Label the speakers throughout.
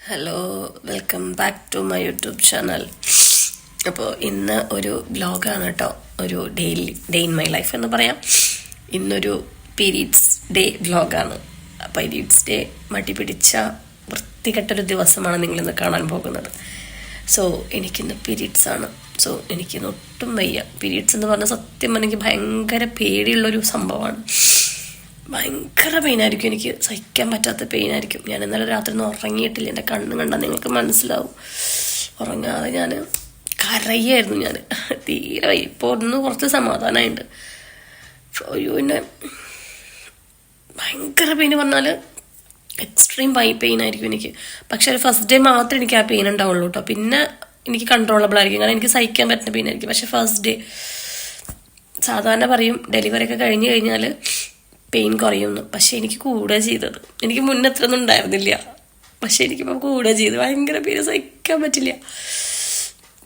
Speaker 1: Hello welcome back to my YouTube channel അപ്പോൾ ഇന്ന് ഒരു ബ്ലോഗാണ് കേട്ടോ ഒരു daily day in my life എന്ന് പറയാം. ഇന്നൊരു പീരീഡ്സ് ഡേ ബ്ലോഗാണ് പീരീഡ്സ് ഡേ മടി പിടിച്ച വൃത്തികെട്ടൊരു ദിവസമാണ് നിങ്ങളിന്ന് കാണാൻ പോകുന്നത്. സോ എനിക്കിന്ന് പീരീഡ്സ് ആണ്. സോ എനിക്കിന്ന് ഒട്ടും വയ്യ. പീരീഡ്സ് എന്ന് പറഞ്ഞാൽ സത്യം എനിക്ക് ഭയങ്കര പേടിയുള്ളൊരു സംഭവമാണ്. ഭയങ്കര പെയിനായിരിക്കും എനിക്ക് സഹിക്കാൻ പറ്റാത്ത പെയിനായിരിക്കും ഞാൻ ഇന്നലെ രാത്രി ഒന്നും ഉറങ്ങിയിട്ടില്ല. എന്റെ കണ്ണ് കണ്ടാൽ നിങ്ങൾക്ക് മനസ്സിലാവും. ഉറങ്ങാതെ ഞാൻ കരയായിരുന്നു ഞാൻ. തീരെ. ഇപ്പോൾ ഒന്ന് കുറച്ച് സമാധാനമായിട്ട് അയ്യോ എന്നെ ഭയങ്കര പെയിൻ പറഞ്ഞാൽ എക്സ്ട്രീം പൈ പെയിൻ ആയിരിക്കും എനിക്ക്. പക്ഷെ ഒരു ഫസ്റ്റ് ഡേ മാത്രം എനിക്ക് ആ പെയിൻ ഉണ്ടാവുള്ളൂ കേട്ടോ പിന്നെ എനിക്ക് കൺട്രോളബിൾ ആയിരിക്കും. കാരണം എനിക്ക് സഹിക്കാൻ പറ്റുന്ന പെയിൻ ആയിരിക്കും. പക്ഷെ ഫസ്റ്റ് ഡേ സാധാരണ പറയും ഡെലിവറി ഒക്കെ കഴിഞ്ഞ് കഴിഞ്ഞാൽ പെയിൻ കുറയുമെന്ന് പക്ഷെ എനിക്ക് കൂടുക ചെയ്തത്. എനിക്ക് മുന്നേ ഉണ്ടായിരുന്നില്ല. പക്ഷെ എനിക്കിപ്പോൾ കൂടുക ചെയ്ത് ഭയങ്കര പെയിൻ സഹിക്കാൻ പറ്റില്ല.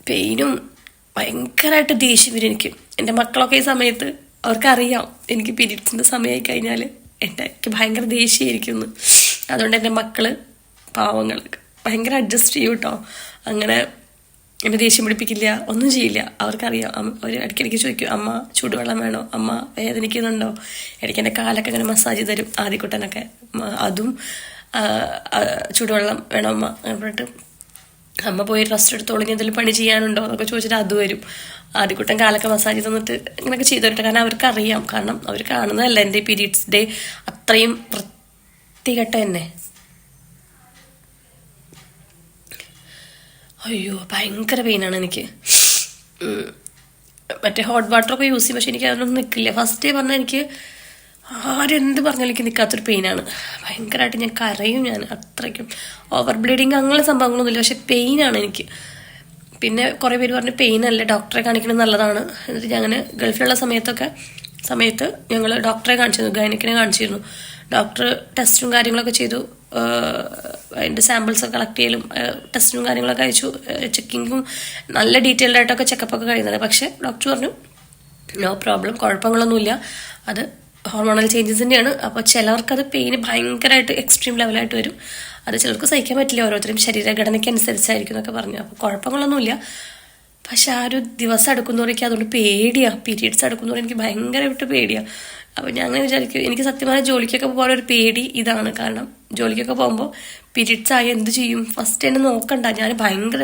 Speaker 1: പെയിനും ഭയങ്കരമായിട്ട് ദേഷ്യം വരും എനിക്ക്. എന്റെ മക്കളൊക്കെ ഈ സമയത്ത് അവർക്കറിയാം എനിക്ക് പീരീഡ്സിന്റെ സമയമായി കഴിഞ്ഞാൽ എന്റെ എനിക്ക് ഭയങ്കര ദേഷ്യമായിരിക്കും അതുകൊണ്ട് എന്റെ മക്കൾ പാവങ്ങൾ ഭയങ്കര അഡ്ജസ്റ്റ് ചെയ്യും കേട്ടോ അങ്ങനെ എന്നെ ദേഷ്യം പിടിപ്പിക്കില്ല ഒന്നും ചെയ്യില്ല. അവർക്കറിയാം അവർ ഇടയ്ക്കിടയ്ക്ക് ചോദിക്കും അമ്മ ചൂടുവെള്ളം വേണോ? അമ്മ വേദനിക്കുന്നുണ്ടോ? ഇടയ്ക്ക് എന്റെ കാലൊക്കെ ഇങ്ങനെ മസാജ് തരും ആദ്യക്കുട്ടനൊക്കെ അതും ചൂടുവെള്ളം വേണോ അമ്മ? പറഞ്ഞിട്ട് അമ്മ പോയി റെസ്റ്റ് എടുത്തോളൂ എന്തെങ്കിലും പണി ചെയ്യാനുണ്ടോ? എന്നൊക്കെ ചോദിച്ചിട്ട് അത് വരും. ആദ്യക്കുട്ടൻ കാലൊക്കെ മസാജ് തന്നിട്ട് ഇങ്ങനെയൊക്കെ ചെയ്തു തരട്ടെ കാരണം അവർക്കറിയാം കാരണം അവർ കാണുന്നതല്ല എന്റെ പീരീഡ്സ് ഡേ അത്രയും വൃത്തികെട്ട എന്നെ. അയ്യോ ഭയങ്കര പെയിനാണ് എനിക്ക്. മറ്റേ ഹോട്ട് വാട്ടറൊക്കെ യൂസ് ചെയ്യും പക്ഷെ എനിക്ക് അതിനൊന്നും നിൽക്കില്ല ഫസ്റ്റ് ഡേ പറഞ്ഞാൽ എനിക്ക് ആരെന്ത് പറഞ്ഞാലും എനിക്ക് നിൽക്കാത്തൊരു പെയിനാണ് ഭയങ്കരമായിട്ട് ഞാൻ കരയും ഞാൻ അത്രയ്ക്കും. ഓവർ ബ്ലീഡിങ് അങ്ങനെ സംഭവങ്ങളൊന്നുമില്ല പക്ഷെ പെയിനാണ് എനിക്ക്. പിന്നെ കുറേ പേര് പറഞ്ഞു പെയിൻ അല്ല ഡോക്ടറെ കാണിക്കുന്നത് നല്ലതാണ്. എന്നിട്ട് ഞാൻ അങ്ങനെ ഗൾഫിലുള്ള സമയത്തൊക്കെ സമയത്ത് ഞങ്ങൾ ഡോക്ടറെ കാണിച്ചിരുന്നു ഗൈനിക്കിനെ കാണിച്ചിരുന്നു. ഡോക്ടർ ടെസ്റ്റും കാര്യങ്ങളൊക്കെ ചെയ്തു. അതിന്റെ സാമ്പിൾസ് കളക്ട് ചെയ്യലും ടെസ്റ്റും കാര്യങ്ങളൊക്കെ അയച്ചു ചെക്കിങ്ങും നല്ല ഡീറ്റെയിൽഡ് ആയിട്ടൊക്കെ ചെക്കപ്പ് ഒക്കെ കഴിയുന്നത്. പക്ഷേ ഡോക്ടർ പറഞ്ഞു നോ പ്രോബ്ലം കുഴപ്പങ്ങളൊന്നുമില്ല. അത് ഹോർമോണൽ ചേഞ്ചസ് തന്നെയാണ്. അപ്പോൾ ചിലവർക്കത് പെയിന് ഭയങ്കരമായിട്ട് എക്സ്ട്രീം ലെവലായിട്ട് വരും. അത് ചിലർക്ക് സഹിക്കാൻ പറ്റില്ല. ഓരോരുത്തരും ശരീരഘടനയ്ക്ക് അനുസരിച്ചായിരിക്കും എന്നൊക്കെ പറഞ്ഞു. അപ്പോൾ കുഴപ്പങ്ങളൊന്നുമില്ല. പക്ഷെ ആ ഒരു ദിവസം അടുക്കുന്നവരേക്ക് അതുകൊണ്ട് പേടിയാണ് പീരീഡ്സ് അടുക്കുന്നവരെ എനിക്ക് ഭയങ്കരമായിട്ട് പേടിയാ. അപ്പോൾ ഞാൻ അങ്ങനെ വിചാരിക്കും എനിക്ക് സത്യമായ ജോലിക്കൊക്കെ പോകാൻ ഒരു പേടി ഇതാണ്. കാരണം ജോലിക്കൊക്കെ പോകുമ്പോൾ പീരീഡ്സ് ആയി എന്ത് ചെയ്യും? ഫസ്റ്റ് എന്നെ നോക്കണ്ട. ഞാൻ ഭയങ്കര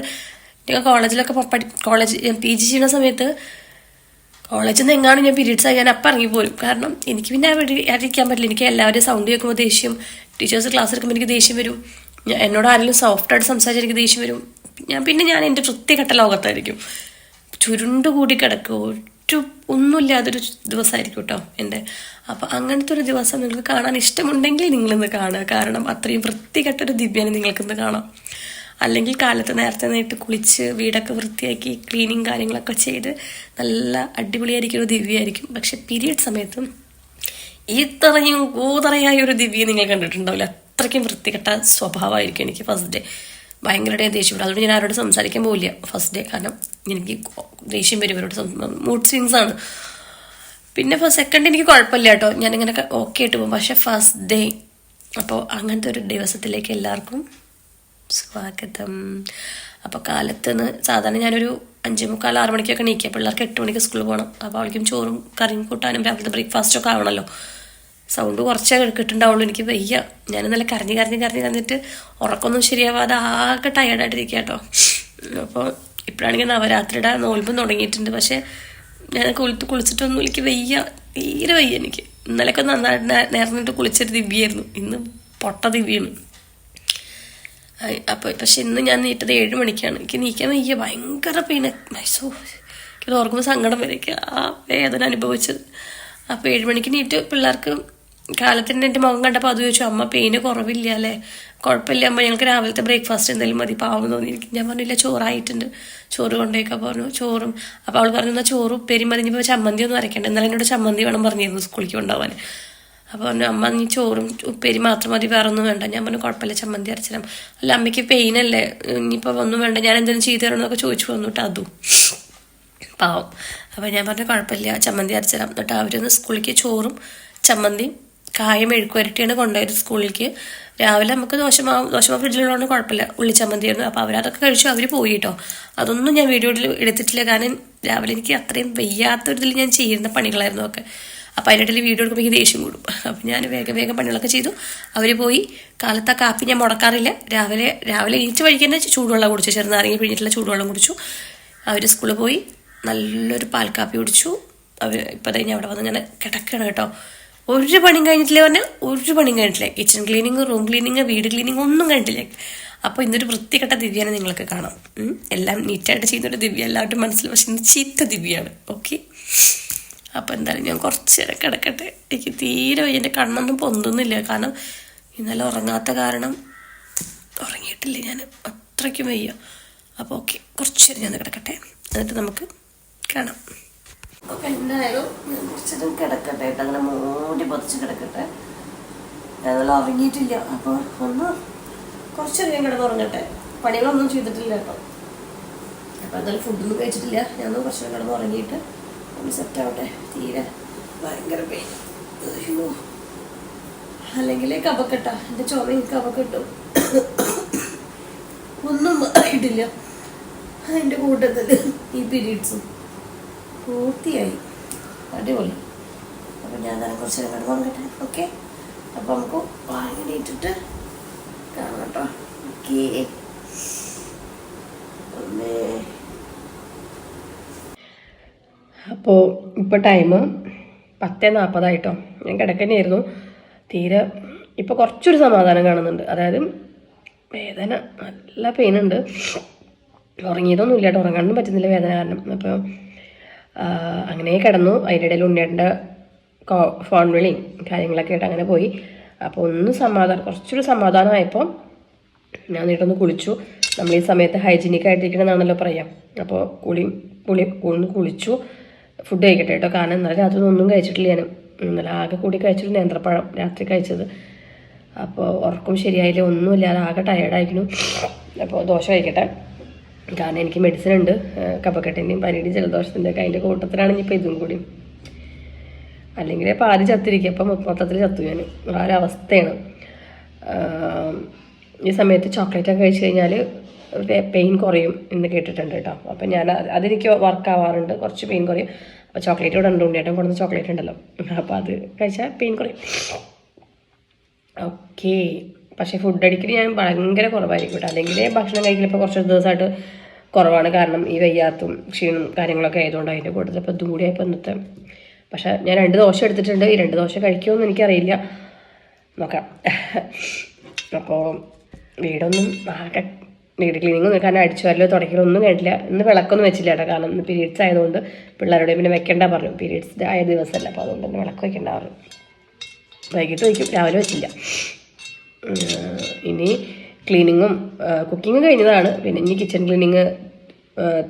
Speaker 1: ഞാൻ കോളേജിലൊക്കെ പഠി കോളേജ് പി ജി ചെയ്യുന്ന സമയത്ത് കോളേജിൽ നിന്ന് എങ്ങാണ് ഞാൻ പീരീഡ്സ് ആയി ഞാൻ അപ്പം ഇറങ്ങി പോരും. കാരണം എനിക്ക് പിന്നെ അറിയിക്കാൻ പറ്റില്ല. എനിക്ക് എല്ലാവരെയും സൗണ്ട് കേൾക്കുമ്പോൾ ദേഷ്യം. ടീച്ചേഴ്സ് ക്ലാസ് എടുക്കുമ്പോൾ എനിക്ക് ദേഷ്യം വരും. എന്നോട് ആരെങ്കിലും സോഫ്റ്റായിട്ട് സംസാരിച്ചാൽ എനിക്ക് ദേഷ്യം വരും. ഞാൻ പിന്നെ ഞാൻ എന്റെ വൃത്തികെട്ട ലോകത്തായിരിക്കും. ചുരുണ്ട് കൂടി കിടക്കുക ഒരു ഒന്നുമില്ലാതൊരു ദിവസമായിരിക്കും കേട്ടോ എന്റെ. അപ്പം അങ്ങനത്തെ ഒരു ദിവസം നിങ്ങൾക്ക് കാണാൻ ഇഷ്ടമുണ്ടെങ്കിൽ നിങ്ങളിന്ന് കാണുക. കാരണം അത്രയും വൃത്തികെട്ടൊരു ദിവ്യാനെ നിങ്ങൾക്കിന്ന് കാണാം. അല്ലെങ്കിൽ കാലത്ത് നേരത്തെ നേരിട്ട് കുളിച്ച് വീടൊക്കെ വൃത്തിയാക്കി ക്ലീനിങ് കാര്യങ്ങളൊക്കെ ചെയ്ത് നല്ല അടിപൊളിയായിരിക്കും ഒരു ദിവ്യമായിരിക്കും പക്ഷെ പീരീഡ് സമയത്തും ഇത്രയും കൂതറയായ ഒരു ദിവ്യ നിങ്ങൾ കണ്ടിട്ടുണ്ടാവില്ല. അത്രയ്ക്കും വൃത്തികെട്ട സ്വഭാവമായിരിക്കും എനിക്ക് ഫസ്റ്റ് ഡേ. ഭയങ്കരമായിട്ട് ദേഷ്യം വരും. അതുകൊണ്ട് ഞാൻ ആരോട് സംസാരിക്കാൻ പോവില്ല. ഫസ്റ്റ് ഡേ കാരണം എനിക്ക് ദേഷ്യം വരും ഇവരോട് മൂഡ് സ്വിങ്സ് ആണ്. പിന്നെ സെക്കൻഡ് എനിക്ക് കുഴപ്പമില്ല കേട്ടോ. ഞാനിങ്ങനെ ഓക്കെ ആയിട്ട് പോകും. പക്ഷെ ഫസ്റ്റ് ഡേ അപ്പോൾ അങ്ങനത്തെ ഒരു ദിവസത്തിലേക്ക് എല്ലാവർക്കും സ്വാഗതം. അപ്പോൾ കാലത്ത് നിന്ന് സാധാരണ ഞാനൊരു അഞ്ചേ മുക്കാൽ ആറ് മണിക്കൊക്കെ നീക്കുക പിള്ളേർക്ക് എട്ട് മണിക്ക് സ്കൂളിൽ പോകണം. അപ്പോൾ അവൾക്കും ചോറും കറിയും കൂട്ടാനും രാവിലത്തെ ബ്രേക്ക്ഫാസ്റ്റ് ഒക്കെ ആവണമല്ലോ സൗണ്ട് കുറച്ചേ കേൾക്കിട്ടുണ്ടാവുള്ളൂ. എനിക്ക് വയ്യ. ഞാൻ ഇന്നലെ കരഞ്ഞ് കരഞ്ഞ് കരഞ്ഞ് കരഞ്ഞിട്ട് ഉറക്കമൊന്നും ശരിയാവാതെ ആകെ ടയേർഡായിട്ടിരിക്കുക കേട്ടോ. അപ്പോൾ ഇപ്പോഴാണെങ്കിൽ നവരാത്രിയുടെ നോൽപ്പ് തുടങ്ങിയിട്ടുണ്ട്. പക്ഷേ ഞാൻ കുളിത്ത് കുളിച്ചിട്ടൊന്നും എനിക്ക് വയ്യ. തീരെ വയ്യ എനിക്ക്. ഇന്നലെയൊക്കെ നന്നായിട്ട് നേർന്നിട്ട് കുളിച്ചൊരു ദിവ്യായിരുന്നു. ഇന്ന് പൊട്ട ദിവ്യാണ്. അപ്പോൾ പക്ഷെ ഇന്ന് ഞാൻ നീട്ടത് ഏഴ് മണിക്കാണ്. എനിക്ക് നീക്കാൻ വയ്യ. ഭയങ്കര പെയിന്. മൈസോ എനിക്ക് ഓർക്കുമ്പോൾ സങ്കടം വരെയൊക്കെ ആ വേദന അനുഭവിച്ചത്. അപ്പോൾ ഏഴ് മണിക്ക് നീറ്റ് പിള്ളേർക്ക് കാലത്തിന്റെ എന്റെ മുഖം കണ്ടപ്പോൾ അത് ചോദിച്ചു അമ്മ പെയിന് കുറവില്ല അല്ലേ? കുഴപ്പമില്ല അമ്മ ഞങ്ങൾക്ക് രാവിലത്തെ ബ്രേക്ക്ഫാസ്റ്റ് എന്തെങ്കിലും മതി. പാവം തോന്നി എനിക്ക് ഞാൻ പറഞ്ഞില്ല ചോറായിട്ടുണ്ട്. ചോറ് കൊണ്ടേക്കാൻ പറഞ്ഞു ചോറും. അപ്പോൾ അവൾ പറഞ്ഞു എന്നാൽ ചോറ് ഉപ്പേരി മതി ഇനിയിപ്പോൾ ചമ്മന്തി ഒന്നും അരയ്ക്കണ്ട. എന്നാലും എന്നോട് ചമ്മന്തി വേണം പറഞ്ഞിരുന്നു സ്കൂളിലേക്ക് കൊണ്ടുപോകാൻ. അപ്പോൾ പറഞ്ഞു അമ്മ നീ ചോറും ഉപ്പേരി മാത്രം മതി വേറെ ഒന്നും വേണ്ട. ഞാൻ പറഞ്ഞു കുഴപ്പമില്ല ചമ്മന്തി അരച്ചിടാം. അല്ല അമ്മയ്ക്ക് പെയിൻ അല്ലേ ഇനിയിപ്പോൾ ഒന്നും വേണ്ട. ഞാൻ എന്തെങ്കിലും ചെയ്തു തരണം എന്നൊക്കെ ചോദിച്ചു വന്നിട്ട് അതും. പാവം. അപ്പോൾ ഞാൻ പറഞ്ഞു കുഴപ്പമില്ല ചമ്മന്തി അരച്ചിടാം. എന്നിട്ട് അവരൊന്ന് സ്കൂളിലേക്ക് ചോറും ചമ്മന്തിയും കായം മെഴുക്കുവരട്ടിയാണ് കൊണ്ടുപോയത് സ്കൂളിലേക്ക്. രാവിലെ നമുക്ക് ദോശമാവ് ദോശമാവ് ഫ്രിഡ്ജിലുള്ളതുകൊണ്ട് കുഴപ്പമില്ല. ഉള്ളിച്ചമ്മന്തിയായിരുന്നു അപ്പോൾ അവരതൊക്കെ കഴിച്ചു അവർ പോയി കേട്ടോ. അതൊന്നും ഞാൻ വീഡിയോയിൽ എടുത്തിട്ടില്ല. കാരണം രാവിലെ എനിക്ക് അത്രയും വയ്യാത്തൊരിതിൽ ഞാൻ ചെയ്യുന്ന പണികളായിരുന്നു ഒക്കെ അപ്പോൾ അതിനിടയിൽ വീഡിയോ എടുക്കുമ്പോൾ എനിക്ക് ദേഷ്യം കൂടും. അപ്പോൾ ഞാൻ വേഗം വേഗം പണികളൊക്കെ ചെയ്തു. അവർ പോയി. കാലത്തെ കാപ്പി ഞാൻ മുടക്കാറില്ല. രാവിലെ രാവിലെ എണീറ്റ് വഴിക്ക് തന്നെ ചൂടുവെള്ളം കുടിച്ചു. ചെറുനാരങ്ങി പിഴിഞ്ഞിട്ടുള്ള ചൂടുവെള്ളം കുടിച്ചു. അവർ സ്കൂളിൽ പോയി. നല്ലൊരു പാൽക്കാപ്പി കുടിച്ചു. അവർ ഇപ്പോൾ ഞാൻ അവിടെ വന്ന് ഞാൻ കിടക്കണം കേട്ടോ. ഒരു പണിയും കഴിഞ്ഞിട്ടില്ല പറഞ്ഞാൽ ഒരു പണിയും കഴിഞ്ഞിട്ടില്ല. കിച്ചൺ ക്ലീനിങ് റൂം ക്ലീനിങ് വീട് ക്ലീനിങ് ഒന്നും കഴിഞ്ഞിട്ടില്ല. അപ്പോൾ ഇന്നൊരു വൃത്തികെട്ട ദിവ്യനെ നിങ്ങൾക്ക് കാണാം. എല്ലാം നീറ്റായിട്ട് ചെയ്യുന്നൊരു ദിവ്യ എല്ലാവരുടെയും മനസ്സിൽ പക്ഷേ ഇന്ന് ചീത്ത ദിവ്യാണ് ഓക്കെ അപ്പോൾ എന്തായാലും ഞാൻ കുറച്ച് നേരം കിടക്കട്ടെ. എനിക്ക് തീരെ എന്റെ കണ്ണൊന്നും പൊന്തുന്നില്ല. കാരണം ഇന്നലെ ഉറങ്ങാത്ത കാരണം ഉറങ്ങിയിട്ടില്ല ഞാൻ അത്രയ്ക്കും വയ്യ. അപ്പോൾ ഓക്കെ കുറച്ച് നേരം ഞാൻ കിടക്കട്ടെ. എന്നിട്ട് നമുക്ക് കാണാം. അപ്പോൾ എന്തായാലും ഞാൻ കിടക്കട്ടെ. കേട്ടോ അങ്ങനെ മൂടി പൊതിച്ച് കിടക്കട്ടെ. ഞാനല്ല ഉറങ്ങിയിട്ടില്ല. അപ്പോൾ ഒന്ന് കുറച്ചേരം ഞാൻ പണികളൊന്നും ചെയ്തിട്ടില്ല കേട്ടോ. അപ്പോൾ എന്തായാലും ഫുഡൊന്നും കഴിച്ചിട്ടില്ല. ഞാൻ കുറച്ച് കിടന്ന് ഒന്ന് സെറ്റ് ആവട്ടെ. തീരെ ഭയങ്കര പെയിൻ അല്ലെങ്കിൽ കപക്കെട്ട എന്റെ ചുമയും കപക്കെട്ടും ഒന്നും ആയിട്ടില്ല. അതിന്റെ കൂട്ടത്തിൽ ഈ പീരീഡ്സും പൂർത്തിയായി. അടിപൊളി. അപ്പം ഞാൻ തന്നെ കുറച്ച് നേരം കിടന്നു ഓക്കെ അപ്പം നമുക്ക് വാങ്ങിയിട്ടിട്ട് കാണാം കേട്ടോ. ഓക്കേ അപ്പോൾ ഇപ്പോൾ ടൈം പത്ത് നാൽപ്പതായിട്ടോ ഞാൻ കിടക്കന്നെയായിരുന്നു. തീരെ ഇപ്പോൾ കുറച്ചൊരു സമാധാനം കാണുന്നുണ്ട്. അതായത് വേദന നല്ല പെയിനുണ്ട് ഉറങ്ങിയതൊന്നും ഇല്ല കേട്ടോ. ഉറങ്ങാനൊന്നും പറ്റുന്നില്ല വേദന കാരണം. അപ്പോൾ അങ്ങനെ കിടന്നു. അതിന്റെ ഇടയിൽ കോ ഫോൺ വിളിയും കാര്യങ്ങളൊക്കെ ആയിട്ട് അങ്ങനെ പോയി. അപ്പോൾ ഒന്ന് സമാധാനം കുറച്ചൊരു സമാധാനമായപ്പോൾ ഞാൻ നീട്ടൊന്ന് കുളിച്ചു. നമ്മൾ ഈ സമയത്ത് ഹൈജീനിക് ആയിട്ടിരിക്കണമെന്നാണല്ലോ പറയാം. അപ്പോൾ കുളി കുളി കുളിന്ന് കുളിച്ചു. ഫുഡ് കഴിക്കട്ടെ കേട്ടോ. കാരണം ഇന്നലെ രാത്രി ഒന്നും കഴിച്ചിട്ടില്ല ഞാൻ. ഇന്നലെ ആകെ കൂടി കഴിച്ചൊരു നേന്ത്രപ്പഴം രാത്രി കഴിച്ചത്. അപ്പോൾ ഉറക്കം ശരിയായില്ല. ഒന്നുമില്ലാതെ ആകെ ടയർഡായിരിക്കുന്നു അപ്പോൾ ദോശ കഴിക്കട്ടെ. കാരണം എനിക്ക് മെഡിസിൻ ഉണ്ട്. കപ്പക്കെട്ടിന്റെയും പനിയുടെയും ജലദോഷത്തിന്റെ ഒക്കെ അതിന്റെ കൂട്ടത്തിലാണ് ഇനിയിപ്പോൾ ഇതും കൂടി. അല്ലെങ്കിൽ പാതി ചത്തിരിക്കും. അപ്പം മൊത്തത്തിൽ ചത്തു ഞാൻ ആ ഒരു അവസ്ഥയാണ്. ഈ സമയത്ത് ചോക്ലേറ്റ് ഒക്കെ കഴിച്ച് കഴിഞ്ഞാൽ പെയിൻ കുറയും എന്ന് കേട്ടിട്ടുണ്ട് കേട്ടോ. അപ്പം ഞാൻ അത് അതെനിക്ക് വർക്ക് ആവാറുണ്ട്. കുറച്ച് പെയിൻ കുറയും. അപ്പോൾ ചോക്ലേറ്റ് ഇവിടെ ഉണ്ട്. ഉണ്ണിയേട്ടൻ കൊണ്ടുവന്ന ചോക്ലേറ്റ് ഉണ്ടല്ലോ. അപ്പോൾ അത് കഴിച്ചാൽ പെയിൻ കുറയും. ഓക്കേ പക്ഷേ ഫുഡ് അടിക്കൽ ഞാൻ ഭയങ്കര കുറവായിരിക്കും കേട്ടോ. അല്ലെങ്കിൽ ഭക്ഷണം കഴിക്കൽ ഇപ്പോൾ കുറച്ച് ദിവസമായിട്ട് കുറവാണ്. കാരണം ഈ വയ്യാത്തും ക്ഷീണും കാര്യങ്ങളൊക്കെ ആയതുകൊണ്ട് അതിന്റെ കൂട്ടത്തിൽ അപ്പോൾ ഇതും കൂടിയായപ്പോൾ ഇന്നത്തെ. പക്ഷേ ഞാൻ രണ്ട് ദോശ എടുത്തിട്ടുണ്ട്. ഈ രണ്ട് ദോശ കഴിക്കുമെന്ന് എനിക്കറിയില്ല. നോക്കാം. അപ്പോൾ വീടൊന്നും ആകെ വീട് ക്ലീനിങ് ഒന്നും കാരണം അടിച്ചു വരലോ തുടക്കലോ ഒന്നും കഴിഞ്ഞില്ല ഇന്ന് വിളക്കൊന്നും വെച്ചില്ല കേട്ടോ. കാരണം ഇന്ന് പീരീഡ്സ് ആയതുകൊണ്ട് പിള്ളേരുടെ പിന്നെ വെക്കേണ്ട പറഞ്ഞു. പീരീഡ്സ് ആയ ദിവസമല്ല. അപ്പോൾ അതുകൊണ്ട് തന്നെ വിളക്ക് വെക്കണ്ട പറഞ്ഞു. വൈകിട്ട് വയ്ക്കും. രാവിലെ വെച്ചില്ല. ഇനി ക്ലീനിങ്ങും കുക്കിങ്ങും കഴിഞ്ഞതാണ്. പിന്നെ ഇനി കിച്ചൺ ക്ലീനിങ്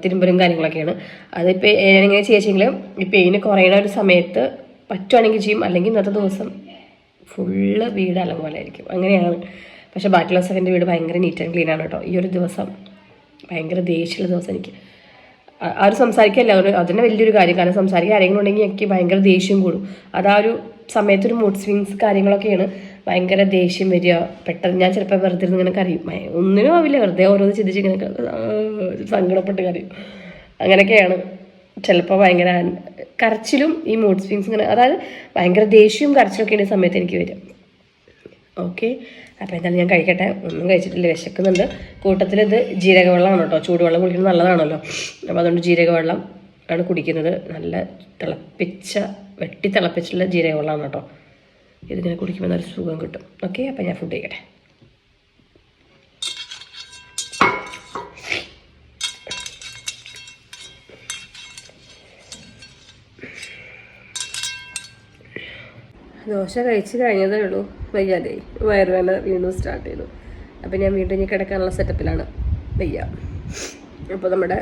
Speaker 1: തിരുമ്പലും കാര്യങ്ങളൊക്കെയാണ്. അതിപ്പോൾ എങ്ങനെ ചേച്ചെങ്കിൽ ഈ പെയിന് കുറയുന്ന ഒരു സമയത്ത് പറ്റുവാണെങ്കിൽ ചെയ്യും. അല്ലെങ്കിൽ ഇന്നത്തെ ദിവസം ഫുള്ള് വീട് അലങ്കോലായിരിക്കും. അങ്ങനെയാണ്. പക്ഷേ ബാക്കിയുള്ള ദിവസം വീട് ഭയങ്കര നീറ്റ് ആൻഡ് ക്ലീൻ ആണ് കേട്ടോ. ഈ ഒരു ദിവസം ഭയങ്കര ദേഷ്യമുള്ള ദിവസം എനിക്ക്. ആ- ഒരു സംസാരിക്കല്ല. ഒരു അതിന്റെ വലിയൊരു കാര്യം. കാരണം സംസാരിക്കാൻ ആരെങ്കിലും ഉണ്ടെങ്കിൽ എനിക്ക് ഭയങ്കര ദേഷ്യം കൂടും. അതാ ഒരു സമയത്തൊരു മൂഡ് സ്വിങ്സ് കാര്യങ്ങളൊക്കെയാണ്. ഭയങ്കര ദേഷ്യം വരിക. പെട്ടെന്ന് ഞാൻ ചിലപ്പോൾ വെറുതെ ഇരുന്ന് ഇങ്ങനെ കരയും. ഒന്നിനും ആവില്ല. വെറുതെ ഓരോന്ന് ചിന്തിച്ച് ഇങ്ങനെ സങ്കടപ്പെട്ട് കരയും. അങ്ങനെയൊക്കെയാണ്. ചിലപ്പോൾ ഭയങ്കര കരച്ചിലും ഈ മൂഡ് സ്വിങ്സ് ഇങ്ങനെ അതായത് ഭയങ്കര ദേഷ്യവും കരച്ചിലൊക്കെ ഉണ്ട് സമയത്ത് എനിക്ക് വരും. ഓക്കെ. അപ്പോൾ എന്തായാലും ഞാൻ കഴിക്കട്ടെ. ഒന്നും കഴിച്ചിട്ടില്ല. വിശക്കുന്നുണ്ട്. കൂട്ടത്തിൽ ഇത് ജീരകവെള്ളമാണ് കേട്ടോ. ചൂടുവെള്ളം കുടിക്കുന്നത് നല്ലതാണല്ലോ. അപ്പോൾ അതുകൊണ്ട് ജീരകവെള്ളം ആണ് കുടിക്കുന്നത്. നല്ല തിളപ്പിച്ച വെട്ടി തിളപ്പിച്ചുള്ള ജീരകവെള്ളമാണ് കേട്ടോ. ഇതിങ്ങനെ കുടിക്കുമ്പോൾ നല്ല സുഖം കിട്ടും. ഓക്കെ അപ്പം ഞാൻ ഫുഡ് കഴിക്കട്ടെ. ദോശ കഴിച്ച് കഴിഞ്ഞതേ ഉള്ളൂ. വയ്യാതെ വയറുവേന വീണ്ടും സ്റ്റാർട്ട് ചെയ്തു. അപ്പം ഞാൻ വീണ്ടും ഇനി കിടക്കാനുള്ള സെറ്റപ്പിലാണ് വയ്യ. അപ്പോൾ നമ്മുടെ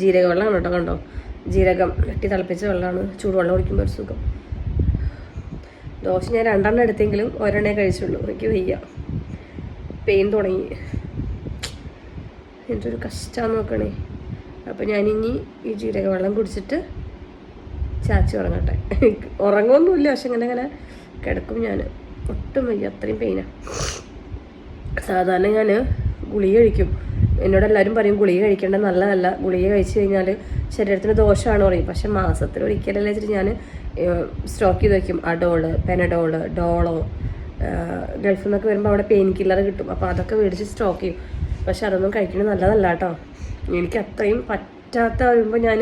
Speaker 1: ജീരക വെള്ളമാണ് കേട്ടോ കണ്ടോ? ജീരകം വെട്ടി തിളപ്പിച്ച വെള്ളമാണ്. ചൂടുവെള്ളം കുടിക്കുമ്പോൾ ഒരു സുഖം. ദോശ ഞാൻ രണ്ടെണ്ണം എടുത്തെങ്കിലും ഒരെണ്ണേ കഴിച്ചുള്ളൂ. എനിക്ക് വയ്യ. പെയിൻ തുടങ്ങി. എന്റെ ഒരു കഷ്ടമാണ് നോക്കണേ. അപ്പോൾ ഞാനിനി ഈ ജീരക വെള്ളം കുടിച്ചിട്ട് ചാച്ചി ഉറങ്ങട്ടെ. ഉറങ്ങുമൊന്നുമില്ല പക്ഷെ ഇങ്ങനെ ഇങ്ങനെ കിടക്കും ഞാൻ ഒട്ടും വയ്യ അത്രയും പെയിനാണ് സാധാരണ ഞാൻ ഗുളിക കഴിക്കും. എന്നോട് എല്ലാവരും പറയും ഗുളിക കഴിക്കേണ്ടത് നല്ലതല്ല ഗുളിക കഴിച്ചു കഴിഞ്ഞാൽ ശരീരത്തിന് ദോഷമാണ് പറയും. പക്ഷെ മാസത്തിൽ ഒരിക്കലല്ലേ വെച്ചിട്ട് ഞാൻ സ്റ്റോക്ക് ചെയ്ത് വയ്ക്കും അഡോൾ പെനഡോൾ ഡോളോ ഗൾഫിൽ നിന്നൊക്കെ വരുമ്പോൾ അവിടെ പെയിൻ കില്ലർ കിട്ടും. അപ്പോൾ അതൊക്കെ മേടിച്ച് സ്റ്റോക്ക് ചെയ്യും. പക്ഷെ അതൊന്നും കഴിക്കുന്നത് നല്ലതല്ല കേട്ടോ. എനിക്ക് അത്രയും പറ്റാത്ത വരുമ്പോൾ ഞാൻ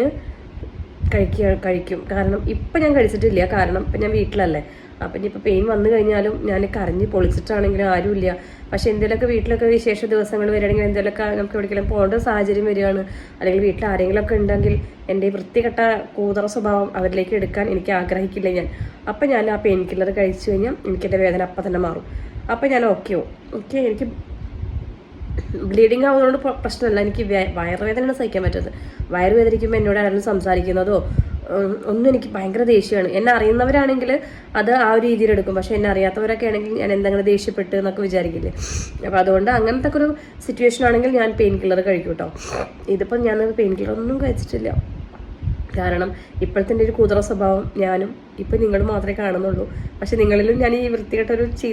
Speaker 1: കഴിക്കുക കഴിക്കും. കാരണം ഇപ്പം ഞാൻ കഴിച്ചിട്ടില്ല. കാരണം ഇപ്പം ഞാൻ വീട്ടിലല്ലേ. അപ്പം ഇനിയിപ്പോൾ പെയിൻ വന്നു കഴിഞ്ഞാലും ഞാൻ കരഞ്ഞ് പൊളിച്ചിട്ടാണെങ്കിലും ആരുമില്ല. പക്ഷേ എന്തെങ്കിലുമൊക്കെ വീട്ടിലൊക്കെ വിശേഷ ദിവസങ്ങൾ വരികയാണെങ്കിൽ എന്തെങ്കിലുമൊക്കെ നമുക്ക് എവിടെയെങ്കിലും പോകേണ്ട സാഹചര്യം വരികയാണ്. അല്ലെങ്കിൽ വീട്ടിൽ ആരെങ്കിലുമൊക്കെ ഉണ്ടെങ്കിൽ എന്റെ ഈ വൃത്തികെട്ട കൂതറ സ്വഭാവം അവരിലേക്ക് എടുക്കാൻ എനിക്ക് ആഗ്രഹിക്കില്ല ഞാൻ. അപ്പം ഞാൻ ആ പെയിൻ കില്ലർ കഴിച്ചു കഴിഞ്ഞാൽ എനിക്കെന്റെ വേദന അപ്പം തന്നെ മാറും. അപ്പം ഞാൻ ഓക്കെ ഓക്കെ എനിക്ക് ബ്ലീഡിങ് ആവുന്നതുകൊണ്ട് പ്ര- പ്രശ്നമല്ല. എനിക്ക് വയ- വയറുവേദനയാണ് സഹിക്കാൻ പറ്റുന്നത്. വയറുവേദനിക്കുമ്പോൾ എന്നോട് ആരെങ്കിലും സംസാരിക്കുന്നതോ ഒന്നും എനിക്ക് ഭയങ്കര ദേഷ്യമാണ്. എന്നെ അറിയുന്നവരാണെങ്കിൽ അത് ആ ഒരു രീതിയിൽ എടുക്കും. പക്ഷെ എന്നെ അറിയാത്തവരൊക്കെ ആണെങ്കിൽ ഞാൻ എന്തെങ്കിലും ദേഷ്യപ്പെട്ട് എന്നൊക്കെ വിചാരിക്കില്ലേ. അപ്പോൾ അതുകൊണ്ട് അങ്ങനത്തെ ഒരു സിറ്റുവേഷൻ ആണെങ്കിൽ ഞാൻ പെയിൻ കില്ലർ കഴിക്കും കേട്ടോ ഇതിപ്പം ഞാൻ പെയിൻ കില്ലർ ഒന്നും കഴിച്ചിട്ടില്ല. കാരണം ഇപ്പോഴത്തെ ഒരു കുതിര സ്വഭാവം ഞാനും ഇപ്പം നിങ്ങൾ മാത്രമേ കാണുന്നുള്ളൂ. പക്ഷെ നിങ്ങളിലും ഞാൻ ഈ വൃത്തികെട്ട ഒരു ചീ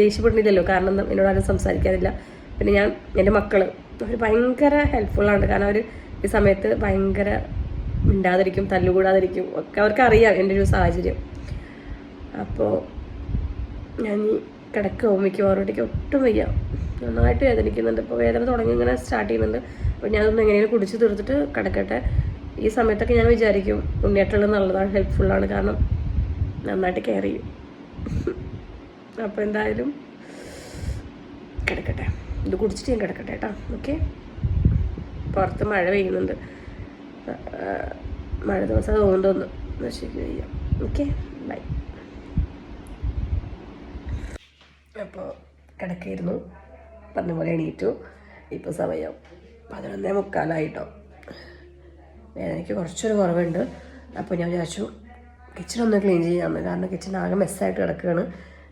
Speaker 1: ദേഷ്യപ്പെടുന്നില്ലല്ലോ. കാരണം എന്നോട് ആരും സംസാരിക്കാറില്ല പിന്നെ ഞാൻ എന്റെ മക്കൾ അവർ ഭയങ്കര ഹെൽപ്ഫുള്ളാണ് കാരണം അവർ ഈ സമയത്ത് ഭയങ്കര മിണ്ടാതിരിക്കും തല്ലുകൂടാതിരിക്കും ഒക്കെ അവർക്ക് അറിയാം എന്റെ ഒരു സാഹചര്യം. അപ്പോൾ ഞാൻ ഈ മിക്കവാറോട്ടേക്ക് ഒട്ടും വയ്യ. നന്നായിട്ട് വേദനിക്കുന്നുണ്ട്. ഇപ്പോൾ വേദന തുടങ്ങി ഇങ്ങനെ സ്റ്റാർട്ട് ചെയ്യുന്നുണ്ട്. അപ്പോൾ ഞാനൊന്ന് എങ്ങനെയും കുടിച്ച് തീർത്തിട്ട് കിടക്കട്ടെ. ഈ സമയത്തൊക്കെ ഞാൻ വിചാരിക്കും ഉണ്ണിയേട്ടുള്ളത് നല്ലതാണ് ഹെൽപ്ഫുള്ളാണ് കാരണം നന്നായിട്ട് കെയർ ചെയ്യും. അപ്പോൾ എന്തായാലും കിടക്കട്ടെ. ഇത് കുടിച്ചിട്ട് ഞാൻ കിടക്കട്ടെ കേട്ടോ. ഓക്കെ പുറത്ത് മഴ പെയ്യുന്നുണ്ട്. മഴ ദിവസം അതുകൊണ്ടൊന്ന് ചെയ്യാം ഓക്കെ ബൈ. അപ്പോൾ കിടക്കായിരുന്നു. പറഞ്ഞ പോലെ എണീറ്റു. ഇപ്പോൾ സമയം പതിനൊന്നേ മുക്കാലായിട്ടോ. എനിക്ക് കുറച്ചൊരു കുറവുണ്ട്. അപ്പോൾ ഞാൻ വിചാരിച്ചു കിച്ചൺ ഒന്ന് ക്ലീൻ ചെയ്യാമെന്ന് കാരണം കിച്ചൺ ആകെ മെസ്സായിട്ട് കിടക്കുകയാണ്.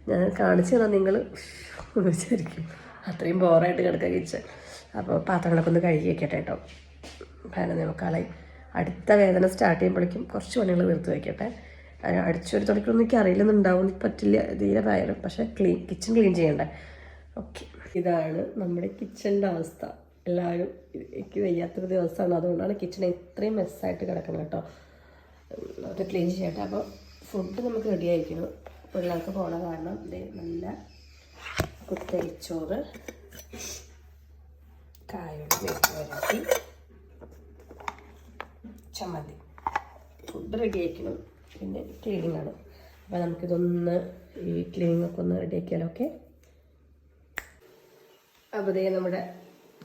Speaker 1: ഞാൻ കാണിച്ചു തന്നാൽ നിങ്ങൾ വിചാരിക്കും. അത്രയും ബോറായിട്ട് കിടക്കുക കിച്ചൺ അപ്പോൾ പാത്രങ്ങളൊക്കെ ഒന്ന് കഴുകി വെക്കട്ടെ കേട്ടോ പതിനൊന്നേ മുക്കാലായി. അടുത്ത വേദന സ്റ്റാർട്ട് ചെയ്യുമ്പോഴേക്കും കുറച്ച് പണികൾ നിർത്തി വയ്ക്കട്ടെ അടിച്ചൊരു തുണിക്കൊന്നും എനിക്ക് അറിയില്ലെന്നുണ്ടാവും. പറ്റില്ല തീരെ ഭയങ്കരം പക്ഷേ ക്ലീൻ കിച്ചൺ ക്ലീൻ ചെയ്യണ്ടേ. ഓക്കെ ഇതാണ് നമ്മുടെ കിച്ചണിന്റെ അവസ്ഥ. എല്ലാവരും ഇത് എനിക്ക് വയ്യാത്തൊരു ദിവസമാണ്. അതുകൊണ്ടാണ് കിച്ചൺ ഇത്രയും മെസ്സായിട്ട് കിടക്കുന്നത് കേട്ടോ. അത് ക്ലീൻ ചെയ്യട്ടെ. അപ്പോൾ ഫുഡ് നമുക്ക് റെഡി ആയിരിക്കണം പിള്ളേർക്ക് പോണ കാരണം ദേ നല്ല കുത്തരിച്ചോറ് കായ വരട്ടി. ചമ്മന്തി ഫുഡ് റെഡി ആയിരിക്കണം പിന്നെ ക്ലീനിങ് ആണ്. അപ്പോൾ നമുക്കിതൊന്ന് ഈ ക്ലീനിങ് ഒക്കെ ഒന്ന് റെഡി ആക്കിയാലോ ഓക്കെ അപ്പോൾ ഇതേ നമ്മുടെ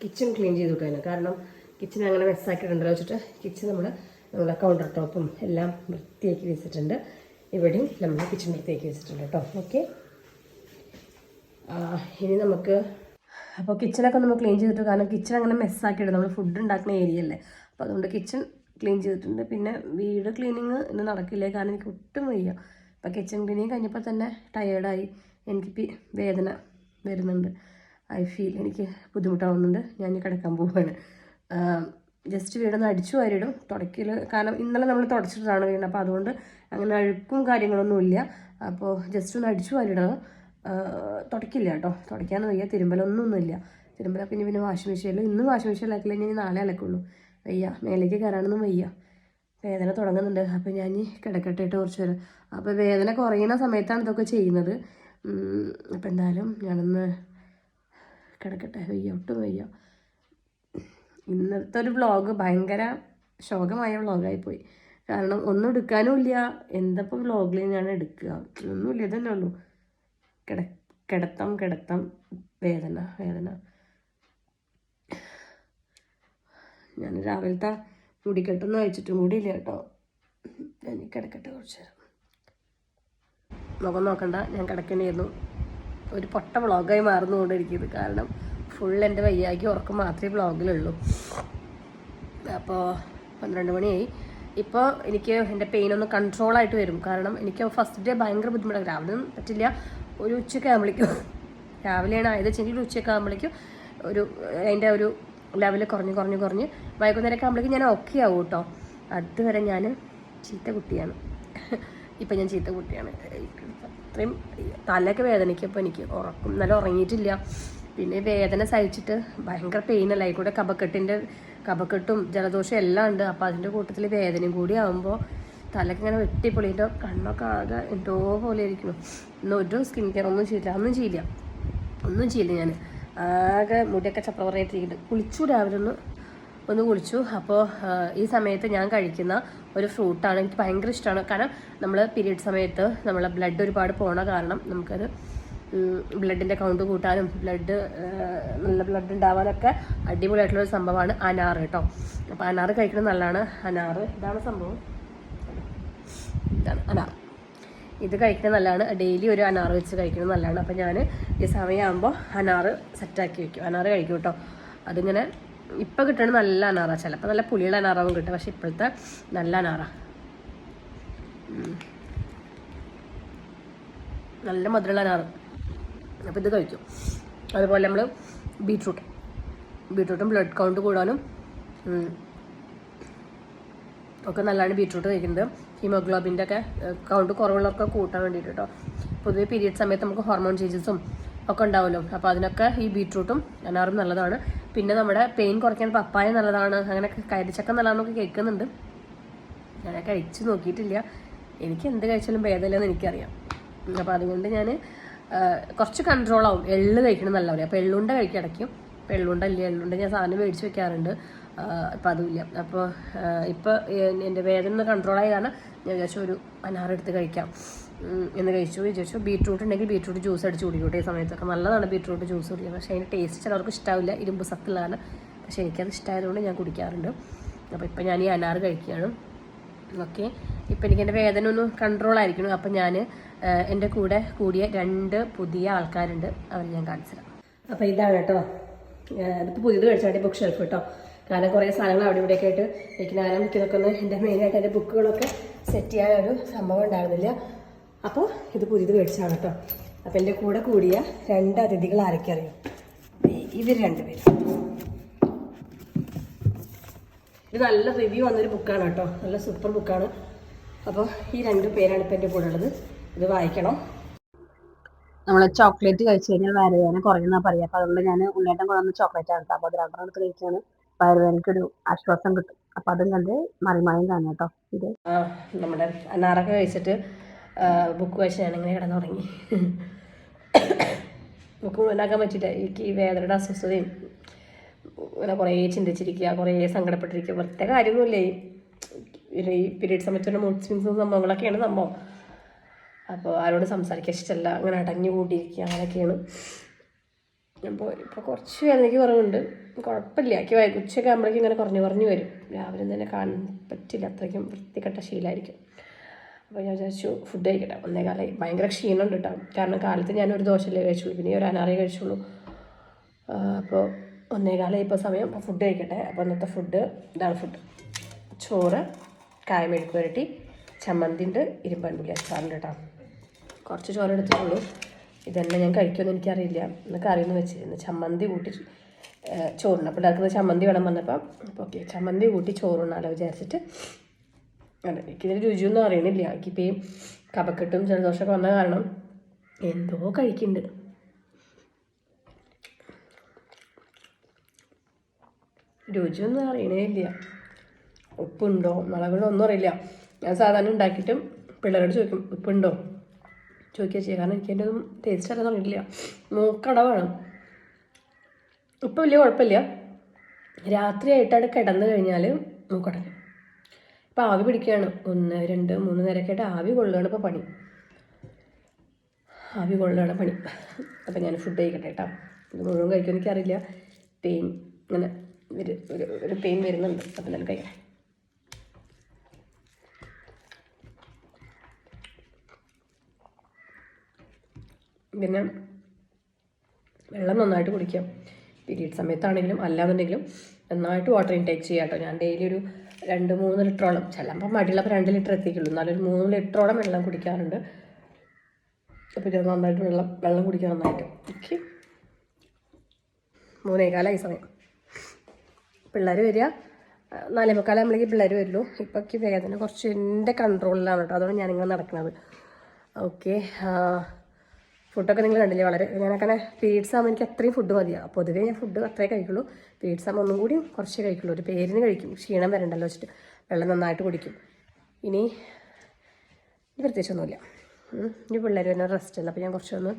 Speaker 1: കിച്ചൺ ക്ലീൻ ചെയ്ത് വെക്കാനാണ്. കാരണം കിച്ചൺ അങ്ങനെ മെസ്സാക്കിയിട്ടുണ്ടല്ലോ വെച്ചിട്ട് കിച്ചൺ നമ്മൾ നമ്മുടെ കൗണ്ടർ ടോപ്പും എല്ലാം വൃത്തിയാക്കി വെച്ചിട്ടുണ്ട്. ഇവിടെയും നമ്മൾ കിച്ചൺ വൃത്തിയാക്കി വെച്ചിട്ടുണ്ട് കേട്ടോ ഓക്കെ ഇനി നമുക്ക് അപ്പോൾ കിച്ചണൊക്കെ നമ്മൾ ക്ലീൻ ചെയ്തിട്ട് കാരണം കിച്ചൺ അങ്ങനെ മെസ്സാക്കിയിട്ട് നമ്മൾ ഫുഡ് ഉണ്ടാക്കുന്ന ഏരിയ അല്ലേ? അപ്പോൾ അതുകൊണ്ട് കിച്ചൺ ക്ലീൻ ചെയ്തിട്ടുണ്ട്. പിന്നെ വീട് ക്ലീനിങ് ഇന്ന് നടക്കില്ല. കാരണം എനിക്ക് ഒട്ടും വയ്യ. അപ്പോൾ കിച്ചൺ ക്ലീനിങ് കഴിഞ്ഞപ്പോൾ തന്നെ ടയേർഡായി എനിക്ക് വേദന വരുന്നുണ്ട്. ഐ ഫീൽ എനിക്ക് ബുദ്ധിമുട്ടാവുന്നുണ്ട്. ഞാൻ കിടക്കാൻ പോവുകയാണ് ജസ്റ്റ് വീടൊന്ന് അടിച്ചു വാരിയിടും. തുടക്കിൽ കാരണം ഇന്നലെ നമ്മൾ തുടച്ചിട്ടാണ് വീണത് അപ്പോൾ അതുകൊണ്ട് അങ്ങനെ അഴുക്കും കാര്യങ്ങളൊന്നും ഇല്ല. അപ്പോൾ ജസ്റ്റ് ഒന്ന് അടിച്ചു വരിടണം തുടക്കില്ല കേട്ടോ. തുടക്കാൻ വയ്യ. തിരുമ്പലൊന്നും ഒന്നുമില്ല. തിരുമ്പലൊക്കെ ഇനി പിന്നെ വാഷിംഗ് മെഷീനിൽ ഇന്ന് വാഷിംഗ് മെഷീനിലാക്കില്ല ഇനി നാളെ അലക്കുള്ളൂ. വയ്യ. മേലേക്ക് കയറാനൊന്നും വയ്യ. വേദന തുടങ്ങുന്നുണ്ട്. അപ്പോൾ ഞാൻ കിടക്കട്ടെ കേട്ടോ കുറച്ച് നേരം. അപ്പോൾ വേദന കുറയുന്ന സമയത്താണ് ഇതൊക്കെ ചെയ്യുന്നത്. അപ്പം എന്തായാലും ഞാനൊന്ന് കിടക്കട്ടെ. വയ്യ ഒട്ടും വയ്യ. ഇന്നത്തെ ഒരു വ്ളോഗ് ഭയങ്കര ശോകമായ വ്ളോഗായിപ്പോയി കാരണം ഒന്നും എടുക്കാനും ഇല്ല. എന്തപ്പോൾ വ്ളോഗിൽ ഞാൻ എടുക്കുക? ഒന്നുമില്ല ഇതന്നെ ഉള്ളൂ. കിട കിടത്തം കിടത്തം. വേദന വേദന. ഞാൻ രാവിലത്തെ മുടിക്കെട്ടൊന്നും അയച്ചിട്ടും കൂടി ഇല്ല കേട്ടോ. ഞാൻ കിടക്കട്ടെ കുറച്ച് നേരം. മുഖം നോക്കണ്ട ഞാൻ കിടക്കണമായിരുന്നു ഒരു പൊട്ട വ്ളോഗായി മാറുന്നുകൊണ്ടിരിക്കുന്നത് കാരണം ഫുൾ എന്റെ വയ്യാക്കി ഉറക്കം മാത്രമേ വ്ളോഗിലുള്ളൂ. അപ്പോൾ പന്ത്രണ്ട് മണിയായി. ഇപ്പോൾ എനിക്ക് എന്റെ പെയിൻ ഒന്ന് കൺട്രോൾ ആയിട്ട് വരും. കാരണം എനിക്ക് ഫസ്റ്റ് ഡേ ഭയങ്കര ബുദ്ധിമുട്ടാണ്. രാവിലെ പറ്റില്ല. ഒരു ഉച്ചയ്ക്ക് ആകുമ്പോഴേക്കും രാവിലെയാണ് ആയത്. വെച്ചെങ്കിൽ ഉച്ചയൊക്കെ ആകുമ്പോഴേക്കും ഒരു അതിന്റെ ഒരു ലെവൽ കുറഞ്ഞ് കുറഞ്ഞ് കുറഞ്ഞ് വൈകുന്നേരമൊക്കെ ആകുമ്പോഴേക്കും ഞാൻ ഓക്കെ ആവും കേട്ടോ. അതുവരെ ഞാൻ ചീത്ത കുട്ടിയാണ്. ഇപ്പം ഞാൻ ചീത്ത കുട്ടിയാണ്. അത്രയും തലയൊക്കെ വേദനയ്ക്കപ്പോൾ എനിക്ക് ഉറക്കും നല്ല ഉറങ്ങിയിട്ടില്ല. പിന്നെ വേദന സഹിച്ചിട്ട് ഭയങ്കര പെയിനല്ല ആയിക്കൂടെ കഫക്കെട്ടിന്റെ കഫക്കെട്ടും ജലദോഷം എല്ലാം ഉണ്ട്. അപ്പോൾ അതിന്റെ കൂട്ടത്തിൽ വേദനയും കൂടി ആകുമ്പോൾ തലക്ക് ഇങ്ങനെ വെട്ടിപ്പൊളിയിട്ടോ കണ്ണൊക്കെ ആകെ എന്തോ പോലെ ഇരിക്കുന്നു. ഇന്ന് ഒരു സ്കിൻ കെയർ ഒന്നും ചെയ്യില്ല ഒന്നും ചെയ്യില്ല. ഒന്നും ചെയ്യില്ല ഞാൻ ആകെ മുടിയൊക്കെ ചപ്പറവറായിട്ടിരിക്കുന്നുണ്ട് കുളിച്ചു രാവിലെ ഒന്ന് ഒന്ന് കുളിച്ചു. അപ്പോൾ ഈ സമയത്ത് ഞാൻ കഴിക്കുന്ന ഒരു ഫ്രൂട്ടാണ് എനിക്ക് ഭയങ്കര ഇഷ്ടമാണ് കാരണം നമ്മൾ പീരീഡ് സമയത്ത് നമ്മളെ ബ്ലഡ് ഒരുപാട് പോണ കാരണം നമുക്കത് ബ്ലഡിന്റെ കൗണ്ട് കൂട്ടാനും ബ്ലഡ് നല്ല ബ്ലഡ് ഉണ്ടാവാനൊക്കെ അടിപൊളിയായിട്ടുള്ളൊരു സംഭവമാണ് അനാർ കേട്ടോ. അപ്പോൾ അനാർ കഴിക്കുന്നത് നല്ലതാണ്. അനാർ ഇതാണ് സംഭവം. ഇതാണ് അനാർ. ഇത് കഴിക്കുന്നത് നല്ലതാണ്. ഡെയിലി ഒരു അനാറ് വെച്ച് കഴിക്കുന്നത് നല്ലതാണ്. അപ്പോൾ ഞാൻ ഈ സമയമാകുമ്പോൾ അനാറ് സെറ്റാക്കി വെക്കും. അനാറ് കഴിക്കും കേട്ടോ അതിങ്ങനെ ഇപ്പം കിട്ടണത് നല്ല അനാറാ ചിലപ്പോൾ നല്ല പുളിയുള്ള അനാറാവും കിട്ടും പക്ഷെ ഇപ്പോഴത്തെ നല്ല അനാറാ. നല്ല മധുരമുള്ള അനാറ്. അപ്പോൾ ഇത് കഴിക്കും. അതുപോലെ നമ്മൾ ബീട്രൂട്ട്. ബീട്രൂട്ടും ബ്ലഡ് കൗണ്ട് കൂടാനും ഒക്കെ നല്ലതാണ് ബീട്രൂട്ട് കഴിക്കുന്നത്. ഹീമോഗ്ലോബിന്റെ ഒക്കെ കൗണ്ട് കുറവുള്ളവർക്ക് കൂട്ടാൻ വേണ്ടിയിട്ട് കേട്ടോ പൊതുവേ പീരിയഡ് സമയത്ത് നമുക്ക് ഹോർമോൺ ചേഞ്ചസും ഒക്കെ ഉണ്ടാവുമല്ലോ അപ്പോൾ അതിനൊക്കെ ഈ ബീട്രൂട്ടും അനാറും നല്ലതാണ്. പിന്നെ നമ്മുടെ പെയിൻ കുറയ്ക്കാൻ പപ്പായ നല്ലതാണ് അങ്ങനെ കരിച്ചക്ക നല്ലതാണെന്നൊക്കെ കേൾക്കുന്നുണ്ട്. ഞാൻ കഴിച്ചു നോക്കിയിട്ടില്ല. എനിക്ക് എന്ത് കഴിച്ചാലും ഭേദമില്ലെന്ന് എനിക്കറിയാം. അപ്പോൾ അതുകൊണ്ട് ഞാൻ കുറച്ച് കൺട്രോൾ ആവും. എള്ള് കഴിക്കണം നല്ല പറയും അപ്പോൾ എള്ളുണ്ട കഴിക്കും എള്ളുണ്ടല്ലേ എള്ളുണ്ട എള്ളുണ്ട ഞാൻ സാധനം മേടിച്ച് വെക്കാറുണ്ട്. ഇപ്പം അതുമില്ല അപ്പോൾ ഇപ്പോൾ എന്റെ വേദന കൺട്രോളായ കാരണം ഞാൻ വിചാരിച്ചു ഒരു അനാറെടുത്ത് കഴിക്കാം. എന്ന് കഴിച്ചു. വിചാരിച്ചു ബീട്രൂട്ട് ഉണ്ടെങ്കിൽ ബീട്രൂട്ട് ജ്യൂസ് അടിച്ച് കുടിക്കൂട്ടെ ഈ സമയത്തൊക്കെ നല്ലതാണ് ബീട്രൂട്ട് ജ്യൂസ് കുടിക്കുക പക്ഷേ അതിന്റെ ടേസ്റ്റ് ചിലവർക്ക് ഇഷ്ടാവില്ല. ഇരുമ്പ് സത്തുള്ള കാരണം. പക്ഷേ എനിക്കത് ഇഷ്ടമായതുകൊണ്ട് ഞാൻ കുടിക്കാറുണ്ട്. അപ്പോൾ ഇപ്പം ഞാൻ ഈ അനാർ കഴിക്കുകയാണ്. ഓക്കെ. ഇപ്പം എനിക്ക് എന്റെ വേദന ഒന്ന് കൺട്രോൾ ആയിരിക്കണം. അപ്പം ഞാൻ എന്റെ കൂടെ കൂടിയ രണ്ട് പുതിയ ആൾക്കാരുണ്ട്. അവർ ഞാൻ കാണിച്ചു തരാം. അപ്പോൾ ഇതാണ് കേട്ടോ ഇതിപ്പോൾ പുതിയത് കഴിച്ചാൽ ബുക്ക് ഷെൽഫ് കേട്ടോ കാരണം കുറേ സാധനങ്ങൾ അവിടെ ഇവിടെയൊക്കെ ആയിട്ട് വെക്കാനും ഇതൊക്കെ ഒന്ന് എന്റെ മെയിനായിട്ട് എന്റെ ബുക്കുകളൊക്കെ സെറ്റ് ചെയ്യാൻ ഒരു സംഭവം ഉണ്ടായിരുന്നില്ല. അപ്പോൾ ഇത് പുതിയത് മേടിച്ചാണ് കേട്ടോ. അപ്പോൾ എന്റെ കൂടെ കൂടിയ രണ്ട് അതിഥികൾ ആരൊക്കെ അറിയാം? ഇവർ രണ്ടുപേരും. ഇത് നല്ല റിവ്യൂ വന്നൊരു ബുക്കാണ് കേട്ടോ. നല്ല സൂപ്പർ ബുക്കാണ് അപ്പോൾ ഈ രണ്ട് പേരാണ് ഇപ്പം എന്റെ കൂടെ ഉള്ളത്. ഇത് വായിക്കണം.
Speaker 2: നമ്മൾ ചോക്ലേറ്റ് കഴിച്ചു കഴിഞ്ഞാൽ വയറുവേദന കുറയുന്ന പറയാം അപ്പൊ അതുകൊണ്ട് ഞാൻ ഉണ്ണേട്ടം കൊണ്ടുവന്ന ചോക്ലേറ്റ് ആണ് അപ്പൊ അത് രണ്ടെണ്ണം എടുത്ത് കഴിച്ചാണ് വയറുവേദനയ്ക്കൊരു ആശ്വാസം കിട്ടും. അപ്പൊ അതും കണ്ട് മറിമായും കാണും കേട്ടോ ഇത്.
Speaker 1: നമ്മുടെ അനാറൊക്കെ കഴിച്ചിട്ട് ബുക്ക് വായിച്ചാണ് ഇങ്ങനെ കിടന്നുറങ്ങി. ബുക്ക് മുഴുവനാക്കാൻ പറ്റില്ല എനിക്ക് ഈ വേദനയുടെ അസ്വസ്ഥതയും ഇങ്ങനെ കുറേ ചിന്തിച്ചിരിക്കുക കുറേ സങ്കടപ്പെട്ടിരിക്കുക വെറുതെ കാര്യമൊന്നുമില്ല. ഈ പീരീഡ് സമയത്തുള്ള മൂഡ് സ്വിങ്സും സംഭവങ്ങളൊക്കെയാണ് സംഭവം. അപ്പോൾ ആരോട് സംസാരിക്കാൻ ഇഷ്ടമല്ല. അങ്ങനെ അടഞ്ഞു കൂട്ടിയിരിക്കുക അങ്ങനെയൊക്കെയാണ്. അപ്പോൾ ഇപ്പോൾ കുറച്ച് വേദനയ്ക്ക് കുറവുണ്ട്. കുഴപ്പമില്ല. എനിക്ക് വൈ- ഉച്ചയൊക്കെ ആകുമ്പോഴേക്കും ഇങ്ങനെ കുറഞ്ഞു കുറഞ്ഞു വരും. രാവിലെ തന്നെ കാണാൻ പറ്റില്ല. അത്രയ്ക്കും വൃത്തികെട്ട ശീലമായിരിക്കും. അപ്പോൾ ഞാൻ വിചാരിച്ചു ഫുഡ് കഴിക്കട്ടെ. ഒന്നേ കാലം ഭയങ്കര ക്ഷീണമുണ്ട് കേട്ടോ. കാരണം കാലത്ത് ഞാൻ ഒരു ദോശയിലേ കഴിച്ചുള്ളൂ. പിന്നെ ഒരു അനാറേ കഴിച്ചുള്ളൂ. അപ്പോൾ ഒന്നേ കാലം ഇപ്പോൾ സമയം. അപ്പോൾ ഫുഡ് കഴിക്കട്ടെ. അപ്പോൾ ഇന്നത്തെ ഫുഡ് ഇതാണ് ഫുഡ് ചോറ് കായമെഴുക്ക് പുരട്ടി ചമ്മന്തി ഉണ്ട് ഇരുമ്പൻപുള്ളി അച്ചാറുണ്ട് കേട്ടോ. കുറച്ച് ചോറ് എടുത്തിട്ടുള്ളൂ. ഇതന്നെ ഞാൻ കഴിക്കുമെന്ന് എനിക്കറിയില്ല. ഇന്ന് അറിയുന്നു വെച്ചിരുന്നു ചമ്മന്തി കൂട്ടി ചോറുണ്ട് അപ്പോൾ എല്ലാവർക്കും ചമ്മന്തി വേണം വന്നപ്പോൾ അപ്പോൾ ഓക്കെ ചമ്മന്തി കൂട്ടി ചോറുണ്ണാലോ വിചാരിച്ചിട്ട്. അതെ എനിക്കിതിന് രുചിയൊന്നും അറിയണില്ല. എനിക്കിപ്പോൾ ഈ കപക്കെട്ടും ജലദോഷമൊക്കെ വന്ന കാരണം എന്തോ കഴിക്കുന്നുണ്ട് രുചിയൊന്നും അറിയണേ ഇല്ല ഉപ്പുണ്ടോ മുളകുണ്ടോ ഒന്നും അറിയില്ല. ഞാൻ സാധാരണ ഉണ്ടാക്കിയിട്ടും പിള്ളേരോട് ചോദിക്കും ഉപ്പുണ്ടോ? ചോദിക്കുക ചെയ്യുക കാരണം എനിക്ക് എന്റെ ഒന്നും ടേസ്റ്റ് അറിയാൻ തുടങ്ങിയിട്ടില്ല മൂക്കടവാണ് ഇപ്പം വലിയ കുഴപ്പമില്ല. രാത്രിയായിട്ടാണ് കിടന്നു കഴിഞ്ഞാൽ മൂക്കടക്കും ഇപ്പം ആവി പിടിക്കുകയാണ്. ഒന്ന് രണ്ട് മൂന്ന് നേരമൊക്കെ ആയിട്ട് ആവി കൊള്ളുകയാണ് ഇപ്പോൾ പണി. ആവി കൊള്ളുകയാണ് പണി. അപ്പം ഞാൻ ഫുഡ് കഴിക്കട്ടെ കേട്ടോ. ഇത് മുഴുവൻ കഴിക്കുമെന്ന് എനിക്കറിയില്ല. പെയിൻ ഇങ്ങനെ ഒരു ഒരു ഒരു പെയിൻ വരുന്നുണ്ട്. അപ്പം ഞാൻ കഴിക്കട്ടെ. പിന്നെ വെള്ളം നന്നായിട്ട് കുടിക്കാം. പീരീഡ് സമയത്താണെങ്കിലും അല്ലാന്നുണ്ടെങ്കിലും നന്നായിട്ട് വാട്ടർ ഇൻടേക്ക് ചെയ്യാം കേട്ടോ ഞാൻ ഡെയിലി ഒരു രണ്ട് മൂന്ന് ലിറ്ററോളം. ചിലപ്പോൾ മടിയുള്ളപ്പോൾ രണ്ട് ലിറ്റർ എത്തിക്കുള്ളൂ. എന്നാലും ഒരു മൂന്ന് ലിറ്ററോളം വെള്ളം കുടിക്കാറുണ്ട്. അപ്പോൾ ഇത് നന്നായിട്ട് വെള്ളം വെള്ളം കുടിക്കാൻ നന്നായിട്ട്. ഓക്കെ. മൂന്നേകാലായി സമയം. പിള്ളേർ വരിക. നാലേ മുക്കാലാകുമ്പോഴേക്ക് പിള്ളേർ വരുള്ളൂ. ഇപ്പോൾ വേദന കുറച്ച് എന്റെ കൺട്രോളിലാണ് കേട്ടോ അതുകൊണ്ട് ഞാനിങ്ങനെ നടക്കുന്നത്. ഓക്കെ. ഫുഡൊക്കെ നിങ്ങൾ കണ്ടില്ലേ? വളരെ ഞാനങ്ങനെ പീരീഡ്സ് ആകുമ്പോൾ എനിക്ക് അത്രയും ഫുഡ് മതിയാണ് പൊതുവേ ഞാൻ ഫുഡ് അത്രേ കഴിക്കുള്ളൂ. പീരീഡ്സ് ആകുമ്പോൾ ഒന്നും കൂടി കുറച്ചേ കഴിക്കുള്ളൂ. ഒരു പേരിന് കഴിക്കും. ക്ഷീണം വരണ്ടല്ലോ വെച്ചിട്ട്. വെള്ളം നന്നായിട്ട് കുടിക്കും. ഇനി പ്രത്യേകിച്ചൊന്നുമില്ല. ഇനി പിള്ളേർ തന്നെ റെസ്റ്റ് അല്ല? അപ്പോൾ ഞാൻ കുറച്ചൊന്ന്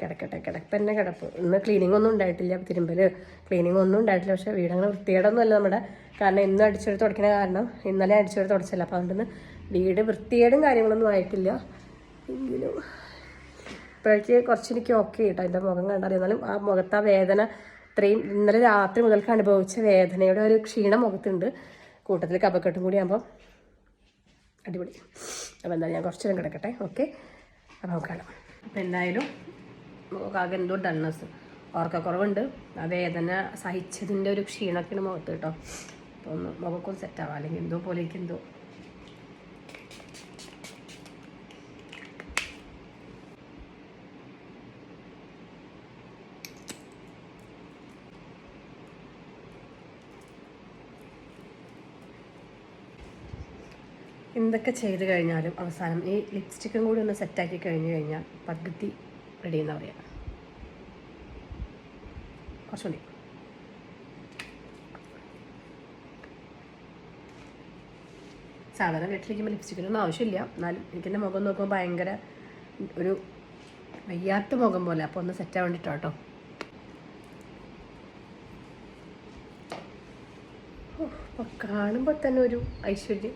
Speaker 1: കിടക്കട്ടെ. കിടപ്പ് തന്നെ കിടപ്പ്. ഇന്ന് ക്ലീനിങ് ഒന്നും ഉണ്ടായിട്ടില്ല. തിരുമ്പൽ ക്ലീനിങ് ഒന്നും ഉണ്ടായിട്ടില്ല. പക്ഷേ വീടങ്ങനെ വൃത്തികേടൊന്നും അല്ല നമ്മുടെ. കാരണം ഇന്ന് അടിച്ചെടുത്ത് തുടക്കണ കാരണം ഇന്നലെ അടിച്ചെടുത്ത് തുടച്ചല്ല. അപ്പോൾ അതുകൊണ്ട് വീട് വൃത്തികേടും കാര്യങ്ങളൊന്നും ആയിട്ടില്ല. എങ്കിലും ഇപ്പോഴേക്ക് കുറച്ച് എനിക്ക് ഓക്കെ കേട്ടോ. എന്റെ മുഖം കണ്ടറിയുന്നാലും ആ മുഖത്ത് ആ വേദന ഇത്രയും ഇന്നലെ രാത്രി മുതൽക്ക് അനുഭവിച്ച വേദനയുടെ ഒരു ക്ഷീണം മുഖത്തുണ്ട്. കൂട്ടത്തിൽ കപക്കെട്ടും കൂടി ആകുമ്പോൾ അടിപൊളി. അപ്പോൾ എന്തായാലും ഞാൻ കുറച്ച് നേരം കിടക്കട്ടെ. ഓക്കെ അപ്പോൾ നമുക്ക് കാണാം. അപ്പോൾ എന്തായാലും മുഖാകെ എന്തോ ഡണ്ണസ് ഓർക്കക്കുറവുണ്ട്. ആ വേദന സഹിച്ചതിന്റെ ഒരു ക്ഷീണമൊക്കെയാണ് മുഖത്ത് കേട്ടോ. അപ്പോൾ ഒന്ന് മുഖക്കൊന്ന് സെറ്റാവാം അല്ലെങ്കിൽ എന്തോ പോലെ എനിക്ക് എന്തോ എന്തൊക്കെ ചെയ്ത് കഴിഞ്ഞാലും അവസാനം ഈ ലിപ്സ്റ്റിക്കും കൂടി ഒന്ന് സെറ്റാക്കി കഴിഞ്ഞ് കഴിഞ്ഞാൽ പകുതി റെഡി എന്ന് പറയാം. കുറച്ചുകൂടി. സാധാരണ വീട്ടിലിരിക്കുമ്പോൾ ലിപ്സ്റ്റിക്കിനൊന്നും ആവശ്യമില്ല. എന്നാലും എനിക്കെന്റെ മുഖം നോക്കുമ്പോൾ ഭയങ്കര ഒരു വയ്യാത്ത മുഖം പോലെ. അപ്പോൾ ഒന്ന് സെറ്റ് ആവാൻ വേണ്ടിയിട്ടോ കേട്ടോ അപ്പോൾ കാണുമ്പോൾ തന്നെ ഒരു ഐശ്വര്യം.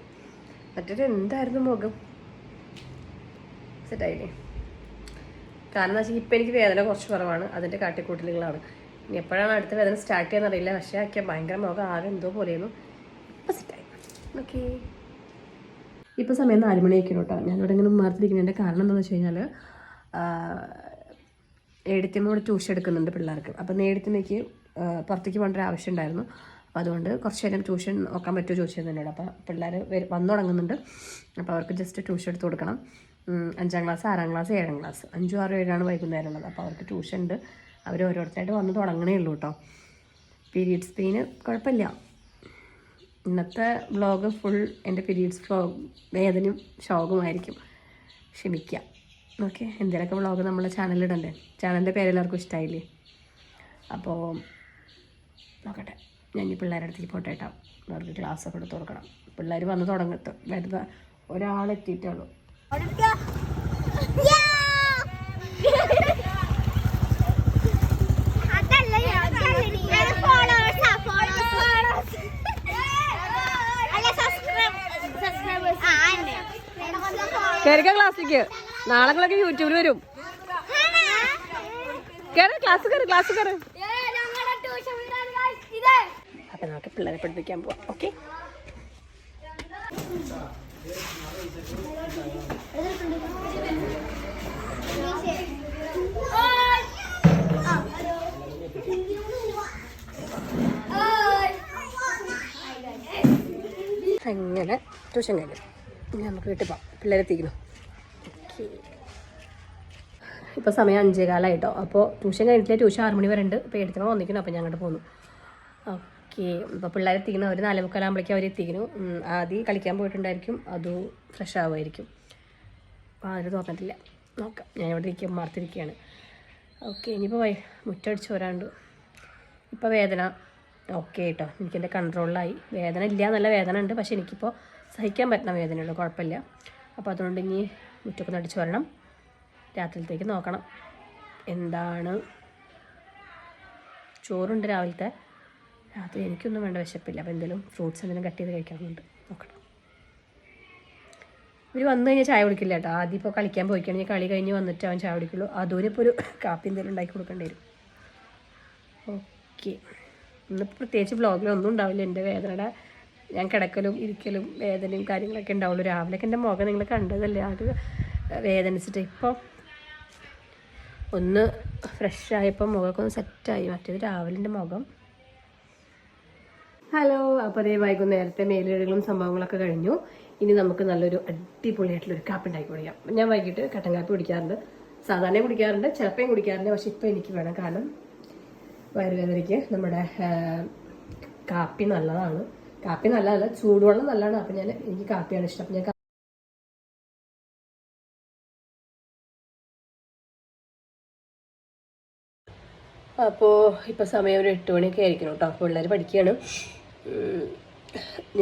Speaker 1: മറ്റൊരു എന്തായിരുന്നു മുഖം? സെറ്റായില്ലേ കാരണം എന്താ വെച്ചാൽ ഇപ്പം എനിക്ക് വേദന കുറച്ച് കുറവാണ്. അതിന്റെ കാട്ടിക്കൂട്ടലുകളാണ്. ഇനി എപ്പോഴാണ് അടുത്ത വേദന സ്റ്റാർട്ട് ചെയ്യാന്നറിയില്ല പക്ഷേ ആക്കിയാൽ ഭയങ്കര മുഖം ആകെ എന്തോ പോലെയായിരുന്നു. ഇപ്പം സെറ്റായി ഓക്കേ ഇപ്പോൾ സമയം നാല് മണിയൊക്കെ കേട്ടോ ഞാനിവിടെ ഇങ്ങനെ ഉമ്മാർത്തിരിക്കുന്നതിന്റെ കാരണം എന്താണെന്ന് വെച്ച് കഴിഞ്ഞാൽ എഴുത്തിനോട് ട്യൂഷൻ എടുക്കുന്നുണ്ട് പിള്ളേർക്ക്. അപ്പം നേടിത്തിനേക്ക് പുറത്തേക്ക് പോകേണ്ട ഒരു ആവശ്യം ഉണ്ടായിരുന്നു. അതുകൊണ്ട് കുറച്ച് നേരം ട്യൂഷൻ നോക്കാൻ പറ്റുമോ ചോദിച്ചത് എന്നോട് അപ്പോൾ പിള്ളേർ വന്നു തുടങ്ങുന്നുണ്ട് അപ്പോൾ അവർക്ക് ജസ്റ്റ് ട്യൂഷൻ എടുത്ത് കൊടുക്കണം. അഞ്ചാം ക്ലാസ് ആറാം ക്ലാസ് ഏഴാം ക്ലാസ് അഞ്ചും ആറും ഏഴാണ് വൈകുന്നേരം ഉള്ളത് അപ്പോൾ അവർക്ക് ട്യൂഷൻ ഉണ്ട്. അവർ ഓരോരുത്തരായിട്ട് വന്ന് തുടങ്ങണേ ഉള്ളൂ കേട്ടോ പീരീഡ്സ് പെയിന് കുഴപ്പമില്ല. ഇന്നത്തെ വ്ളോഗ് ഫുൾ എന്റെ പീരീഡ്സ് വ്ളോഗ് വേദനയും ശോകമായിരിക്കും ക്ഷമിക്കുക ഓക്കെ എന്തെങ്കിലുമൊക്കെ വ്ളോഗ് നമ്മളെ ചാനലിടണ്ടേ ചാനലിന്റെ പേരെല്ലാവർക്കും ഇഷ്ടമായില്ലേ അപ്പോൾ നോക്കട്ടെ. ഞാൻ ഈ പിള്ളേരുടെ അടുത്തേക്ക് പോട്ടെ കേട്ടോ അവർക്ക് ക്ലാസ് ഒക്കെ എടുത്ത് കൊടുക്കണം. പിള്ളേർ വന്ന് തുടങ്ങത്ത് വരുന്ന ഒരാളെത്തിയിട്ടുള്ളൂ. കേരള ക്ലാസ്സിക്ക്? നാളെങ്ങളൊക്കെ യൂട്യൂബിൽ വരും. കേരള ക്ലാസ് കയറി ക്ലാസ് കയറി അപ്പം നമുക്ക് പിള്ളേരെ പഠിപ്പിക്കാൻ പോവാം. ഓക്കെ അങ്ങനെ ട്യൂഷൻ കഴിഞ്ഞു. ഇനി നമുക്ക് വീട്ടിൽ പോവാം. പിള്ളേരെത്തിക്കുന്നു ഓക്കെ ഇപ്പോൾ സമയം അഞ്ചേ കാലമായിട്ടോ അപ്പോൾ ട്യൂഷൻ കഴിഞ്ഞിട്ടില്ല? ട്യൂഷൻ ആറ് മണി വരെ ഉണ്ട്. ഇപ്പോൾ എടുത്തപ്പോൾ വന്നിരിക്കുന്നു. അപ്പോൾ ഞാൻ അങ്ങോട്ട് പോന്നു. ഓക്കെ ഇപ്പോൾ പിള്ളേരെത്തിക്കുന്നു അവർ നാലേ മുക്കാലാകുമ്പോഴേക്കും അവർ എത്തിക്കുന്നു. ആദ്യം കളിക്കാൻ പോയിട്ടുണ്ടായിരിക്കും. അത് ഫ്രഷ് ആവുമായിരിക്കും. അപ്പോൾ ആരും തോന്നത്തില്ല നോക്കാം. ഞാനിവിടെ ഇരിക്കും മാർത്തിരിക്കുകയാണ് ഓക്കെ ഇനിയിപ്പോൾ വൈ മുറ്റടിച്ച് വരാണ്ട്. ഇപ്പോൾ വേദന. ഓക്കെ കേട്ടോ എനിക്കെന്റെ കൺട്രോളിലായി വേദന ഇല്ല നല്ല വേദന ഉണ്ട്. പക്ഷേ എനിക്കിപ്പോൾ സഹിക്കാൻ പറ്റുന്ന വേദനയുള്ളൂ. കുഴപ്പമില്ല. അപ്പോൾ അതുകൊണ്ട് ഇനി മുറ്റൊക്കെ നടിച്ച് വരണം. രാത്രിയിലത്തേക്ക് നോക്കണം. എന്താണ്? ചോറുണ്ട് രാവിലത്തെ. രാത്രി എനിക്കൊന്നും വേണ്ട വിശപ്പില്ല. അപ്പോൾ എന്തെങ്കിലും ഫ്രൂട്ട്സ് എന്തെങ്കിലും കട്ട് ചെയ്ത് കഴിക്കണമെന്നുണ്ട് നോക്കണം. ഇവർ വന്നു കഴിഞ്ഞാൽ ചായ കുടിക്കില്ല കേട്ടോ. ആദ്യം ഇപ്പോൾ കളിക്കാൻ പോയിക്കഴിഞ്ഞാൽ കളി കഴിഞ്ഞ് വന്നിട്ട് അവൻ ചായ കുടിക്കുള്ളൂ. അതുവരെ ഇപ്പോൾ ഒരു കാപ്പി എന്തെങ്കിലും ഉണ്ടാക്കി കൊടുക്കേണ്ടി വരും. ഓക്കെ ഇന്നിപ്പോൾ പ്രത്യേകിച്ച് ബ്ലോഗിലൊന്നും ഉണ്ടാവില്ല. എന്റെ വേദനയുടെ ഞാൻ കിടക്കലും ഇരിക്കലും വേദനയും കാര്യങ്ങളൊക്കെ ഉണ്ടാവുള്ളൂ. രാവിലെയൊക്കെ എന്റെ മുഖം നിങ്ങൾ കണ്ടതല്ലേ? അത് വേദനിച്ചിട്ട് ഇപ്പോൾ ഒന്ന് ഫ്രഷായപ്പോൾ മുഖമൊക്കെ ഒന്ന് സെറ്റായി മറ്റേത് രാവിലെ എന്റെ മുഖം ഹലോ അപ്പൊ അതേ വൈകുന്നേരത്തെ മേലുകളും സംഭവങ്ങളൊക്കെ കഴിഞ്ഞു. ഇനി നമുക്ക് നല്ലൊരു അടിപൊളിയായിട്ടുള്ള ഒരു കാപ്പി ഉണ്ടാക്കി കുടിക്കാം. ഞാൻ വൈകിട്ട് കട്ടൻ കാപ്പി കുടിക്കാറുണ്ട്. സാധാരണ കുടിക്കാറുണ്ട് ചിലപ്പോഴും കുടിക്കാറുണ്ട് പക്ഷെ ഇപ്പൊ എനിക്ക് വേണം. കാരണം വയറുവേദനയ്ക്ക് നമ്മുടെ കാപ്പി നല്ലതാണ്. കാപ്പി നല്ലതല്ല ചൂടുവെള്ളം നല്ലതാണ്. അപ്പൊ ഞാൻ എനിക്ക് കാപ്പിയാണ് ഇഷ്ടം. ഞാൻ അപ്പോൾ ഇപ്പോൾ സമയം ഒരു എട്ട് മണിയൊക്കെ ആയിരിക്കണം കേട്ടോ. പിള്ളേർ പഠിക്കുകയാണ്.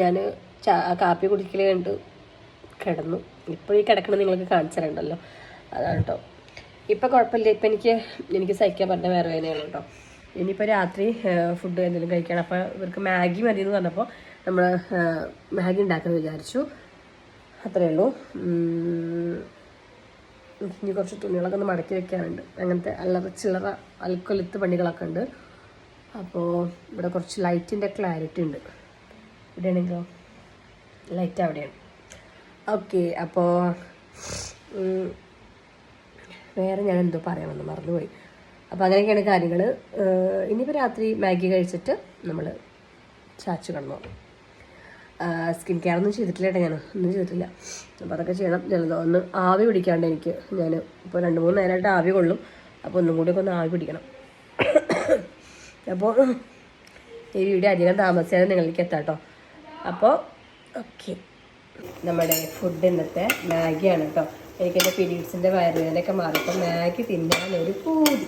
Speaker 1: ഞാൻ കാപ്പി കുടിക്കൽ കണ്ട് കിടന്നു. ഇപ്പോൾ ഈ കിടക്കണം നിങ്ങൾക്ക് കാണിച്ചു അതാണ് കേട്ടോ ഇപ്പം കുഴപ്പമില്ല ഇപ്പം എനിക്ക് എനിക്ക് സഹിക്കാൻ പറഞ്ഞ വേറെ വേദനയാണ് കേട്ടോ ഇനിയിപ്പോൾ രാത്രി ഫുഡ് എന്തെങ്കിലും കഴിക്കണം. അപ്പോൾ ഇവർക്ക് മാഗി മതി എന്ന് പറഞ്ഞപ്പോൾ നമ്മൾ മാഗി ഉണ്ടാക്കാൻ വിചാരിച്ചു. അത്രയേ ഉള്ളൂ. ഇനി കുറച്ച് തുണികളൊക്കെ ഒന്ന് മടക്കി വെക്കാനുണ്ട്. അങ്ങനത്തെ അല്ലറ ചില്ലറ അൽക്കൊലുത്ത് പണികളൊക്കെ ഉണ്ട്. അപ്പോൾ ഇവിടെ കുറച്ച് ലൈറ്റിന്റെ ക്ലാരിറ്റി ഉണ്ട്. ഇവിടെയാണെങ്കിലോ? ലൈറ്റ് അവിടെയാണ്. ഓക്കെ അപ്പോൾ വേറെ ഞാൻ എന്തോ പറയാമെന്ന് മറന്നുപോയി. അപ്പോൾ അങ്ങനെയൊക്കെയാണ് കാര്യങ്ങൾ ഇനിയിപ്പോൾ രാത്രി മാഗി കഴിച്ചിട്ട് നമ്മൾ ചാച്ചു കിടന്നു സ്കിൻ കെയർ ഒന്നും ചെയ്തിട്ടില്ല കേട്ടോ ഞാൻ. ഒന്നും ചെയ്തിട്ടില്ല. അപ്പോൾ അതൊക്കെ ചെയ്യണം. ജലദോ ഒന്ന് ആവി പിടിക്കാണ്ട് എനിക്ക് ഞാൻ ഇപ്പോൾ രണ്ട് മൂന്ന് നേരമായിട്ട് ആവി കൊള്ളും. അപ്പോൾ ഒന്നും കൂടി ഒക്കെ ഒന്ന് ആവി പിടിക്കണം. അപ്പോൾ ഈ വീഡിയോ അധികം താമസിയാതെ നിങ്ങളിലേക്ക് എത്താം കേട്ടോ. അപ്പോൾ ഓക്കെ. നമ്മുടെ ഫുഡ് ഇന്നത്തെ മാഗിയാണ് കേട്ടോ. എനിക്ക് എന്റെ പീരീഡ്സിന്റെ വയറുവേദനയൊക്കെ മാറിയപ്പോൾ മാഗി തിന്നാൻ ഒരു പൂതി.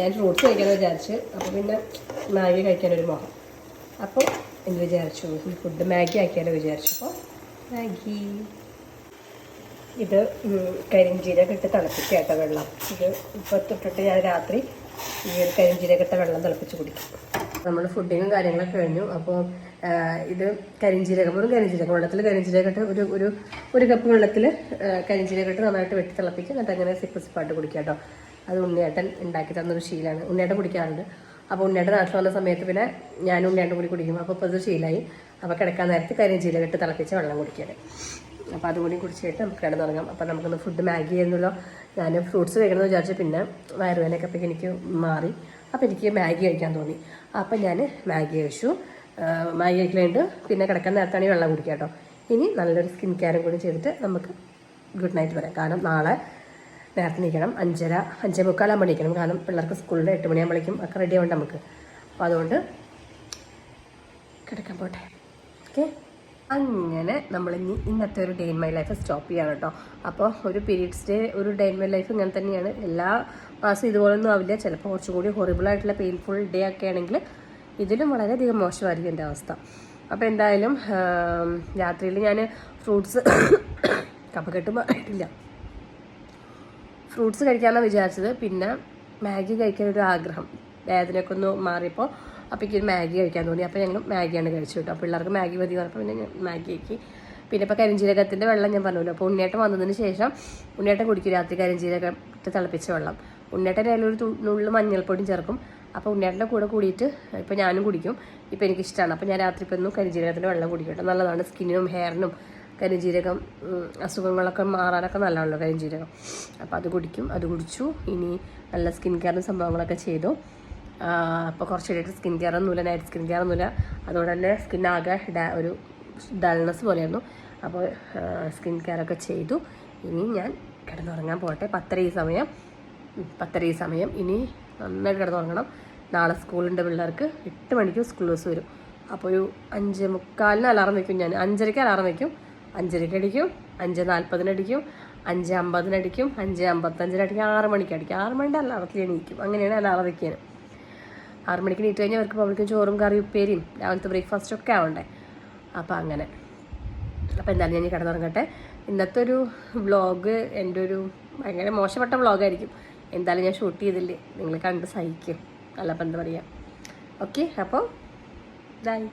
Speaker 1: ഞാൻ ഫ്രൂട്ട്സ് കഴിക്കാൻ വിചാരിച്ച്. അപ്പോൾ പിന്നെ മാഗി കഴിക്കാനൊരു മോഹം. അപ്പോൾ എന്ത് വിചാരിച്ചു. ഫുഡ് മാഗി ആക്കിയാലോ വിചാരിച്ചു. അപ്പോൾ മാഗി. ഇത് കരിഞ്ചീരൊക്കെ ഇട്ട് തിളപ്പിക്കുക കേട്ടോ വെള്ളം. ഇത് ഇപ്പോൾ തൊട്ടിട്ട് ഞാൻ രാത്രി ഈ കരിഞ്ജീരകം വെള്ളം തിളപ്പിച്ച് കുടിക്കും. നമ്മൾ ഫുഡിങ്ങും കാര്യങ്ങളൊക്കെ കഴിഞ്ഞു. അപ്പോൾ ഇത് കരിഞ്ചീരകം ഒരു കരിഞ്ചീരകം വെള്ളത്തിൽ കരിഞ്ചീരകട്ട് ഒരു ഒരു ഒരു കപ്പ് വെള്ളത്തിൽ കരിഞ്ചീരകട്ട് നന്നായിട്ട് വെട്ടി തിളപ്പിക്കും എന്നിട്ട് അങ്ങനെ സിപ്പ് സിപ്പായിട്ട് കുടിക്കുക കേട്ടോ. അത് ഉണ്ണിയേട്ടൻ ഉണ്ടാക്കി തന്നൊരു ശീലമാണ് ഉണ്ണിയേട്ടൻ കുടിക്കാറുണ്ട്. അപ്പോൾ ഉണ്ണിയേട്ടൻ നാട്ടിൽ വന്ന സമയത്ത് പിന്നെ ഞാനും ഉണ്ണിയേട്ടൻ കൂടി കുടിക്കും അപ്പോൾ ഇപ്പോൾ അത് ശീലമായി അപ്പോൾ കിടക്കാൻ നേരത്ത് കരിഞ്ചീരകട്ട് തിളപ്പിച്ച് വെള്ളം കുടിക്കാൻ അപ്പോൾ അതുകൂടി കുടിച്ചിട്ട് നമുക്ക് കിടന്നുറങ്ങാം. അപ്പോൾ നമുക്കൊന്ന് ഫുഡ് മാഗി ചെയ്യുന്നല്ലോ ഞാൻ ഫ്രൂട്ട്സ് കഴിക്കണമെന്ന് വിചാരിച്ചു പിന്നെ വയറുവേനൊക്കെ അപ്പോൾ എനിക്ക് മാറി. അപ്പോൾ എനിക്ക് മാഗി കഴിക്കാൻ തോന്നി. അപ്പോൾ ഞാൻ മാഗി കഴിച്ചു. മാഗി കഴിക്കലുണ്ട്. പിന്നെ കിടക്കാൻ നേരത്താണ് ഈ വെള്ളം കുടിക്കുക കേട്ടോ. ഇനി നല്ലൊരു സ്കിൻ കെയറും കൂടി ചെയ്തിട്ട് നമുക്ക് ഗുഡ് നൈറ്റ് പറയാം കാരണം നാളെ നേരത്തെ നിൽക്കണം അഞ്ചര അഞ്ചേ മുക്കാലാകുമ്പോൾ നിൽക്കണം കാരണം പിള്ളേർക്ക് സ്കൂളിൽ എട്ട് മണിയാകുമ്പോഴേക്കും ഒക്കെ റെഡി ആവണ്ട നമുക്ക്. അപ്പോൾ അതുകൊണ്ട് കിടക്കാൻ പോട്ടെ. ഓക്കെ അങ്ങനെ നമ്മൾ ഇനി ഇന്നത്തെ ഒരു day in my life stop ചെയ്യാണ് കേട്ടോ അപ്പോൾ ഒരു പീരീഡ്സ് ഡേ ഒരു ഡേ ഇൻ മൈ ലൈഫ് ഇങ്ങനെ തന്നെയാണ്. എല്ലാ മാസം ഇതുപോലൊന്നും ആവില്ല. ചിലപ്പോൾ കുറച്ചും കൂടി ഹൊറിബിൾ ആയിട്ടുള്ള പെയിൻഫുൾ ഡേ ഒക്കെ ആണെങ്കിൽ ഇതിലും വളരെയധികം മോശമായിരിക്കും എന്റെ അവസ്ഥ. അപ്പോൾ എന്തായാലും രാത്രിയിൽ ഞാൻ ഫ്രൂട്ട്സ് കപ്പക്കെട്ട് മാറിയിട്ടില്ല ഫ്രൂട്ട്സ് കഴിക്കാമെന്നാണ് വിചാരിച്ചത്. പിന്നെ മാഗി കഴിക്കാൻ ഒരു ആഗ്രഹം. വേദനയൊക്കെ ഒന്ന് മാറിയപ്പോൾ അപ്പോൾ എനിക്ക് മാഗി കഴിക്കാൻ തോന്നി. അപ്പോൾ ഞങ്ങൾ മാഗിയാണ് കഴിച്ചു കേട്ടോ പിള്ളേർക്ക് മാഗി മതി പറഞ്ഞപ്പോൾ പിന്നെ ഞാൻ മാഗി ആക്കി. പിന്നെ ഇപ്പോൾ കരിഞ്ചീരകത്തിന്റെ വെള്ളം ഞാൻ പറഞ്ഞല്ലോ. അപ്പോൾ ഉണ്ണിയേട്ടൻ വന്നതിന് ശേഷം ഉണ്ണിയേട്ടൻ കുടിക്കും രാത്രി കരിഞ്ചീരകത്തെ തിളപ്പിച്ച വെള്ളം. ഉണ്ണിയേട്ടൻ അതിലൊരു തുള്ളിൽ മഞ്ഞൾപ്പൊടിയും ചേർക്കും. അപ്പോൾ ഉണ്ണിയേട്ടന്റെ കൂടെ കൂടിയിട്ട് ഇപ്പോൾ ഞാനും കുടിക്കും. ഇപ്പോൾ എനിക്കിഷ്ടമാണ് അപ്പോൾ ഞാൻ രാത്രി ഇപ്പോൾ ഒന്നും കരിഞ്ചീരകത്തിന്റെ വെള്ളം കുടിക്കും കേട്ടോ നല്ലതാണ്. സ്കിന്നിനും ഹെയറിനും കരിഞ്ചീരകം അസുഖങ്ങളൊക്കെ മാറാനൊക്കെ നല്ലതാണല്ലോ കരിഞ്ചീരകം. അപ്പോൾ അത് കുടിക്കും. അത് കുടിച്ചു. ഇനി നല്ല സ്കിൻ കെയറിന് സംഭവങ്ങളൊക്കെ ചെയ്തു. അപ്പോൾ കുറച്ച് സ്കിൻ കെയർ ഒന്നുമില്ല നൈറ്റ് സ്കിൻ കെയർ ഒന്നുമില്ല. അതുകൊണ്ട് തന്നെ സ്കിൻ ഡാ- ഒരു ഡൾനെസ് പോലെയായിരുന്നു. അപ്പോൾ സ്കിൻ കെയർ ഒക്കെ ചെയ്തു. ഇനി ഞാൻ കിടന്നുറങ്ങാൻ പോകട്ടെ. പത്തര ഈ സമയം. പത്തര ഈ സമയം. ഇനി നന്നായിട്ട് കിടന്നുറങ്ങണം. നാളെ സ്കൂളുണ്ട് പിള്ളേർക്ക്. എട്ട് മണിക്ക് സ്കൂൾ ബസ് വരും. അപ്പോൾ ഒരു അഞ്ച് മുക്കാലിന് അലാറം വയ്ക്കും ഞാൻ. അഞ്ചരയ്ക്ക് അലാറം വയ്ക്കും അഞ്ചരയ്ക്ക് അടിക്കും. അഞ്ച് നാൽപ്പതിന് അടിക്കും. അഞ്ച് അമ്പതിന് അടിക്കും. അഞ്ച് അമ്പത്തഞ്ചിന് അടിക്കും. ആറ് മണിക്ക് അടിക്കും. ആറ് മണിന്റെ അലാറത്തിൽ എണീക്കും. അങ്ങനെയാണ് അലാറം വെക്കാൻ ആറ് മണിക്ക് നീറ്റ് കഴിഞ്ഞാൽ അവർക്ക് പബ്ലിക്കും ചോറും കറി ഉപ്പേരിയും രാവിലത്തെ ബ്രേക്ക്ഫാസ്റ്റ് ഒക്കെ ആവണ്ടേ. അപ്പോൾ അങ്ങനെ. അപ്പോൾ എന്തായാലും ഞാൻ കിടന്നുറങ്ങട്ടെ. ഇന്നത്തെ ഒരു വ്ളോഗ് എന്റെ ഒരു ഭയങ്കര മോശപ്പെട്ട വ്ളോഗായിരിക്കും എന്തായാലും ഞാൻ ഷൂട്ട് ചെയ്തില്ലേ? നിങ്ങൾ കണ്ട് സഹിക്കും. അല്ല അപ്പം എന്താ പറയുക ഓക്കെ അപ്പോൾ ഇതായി.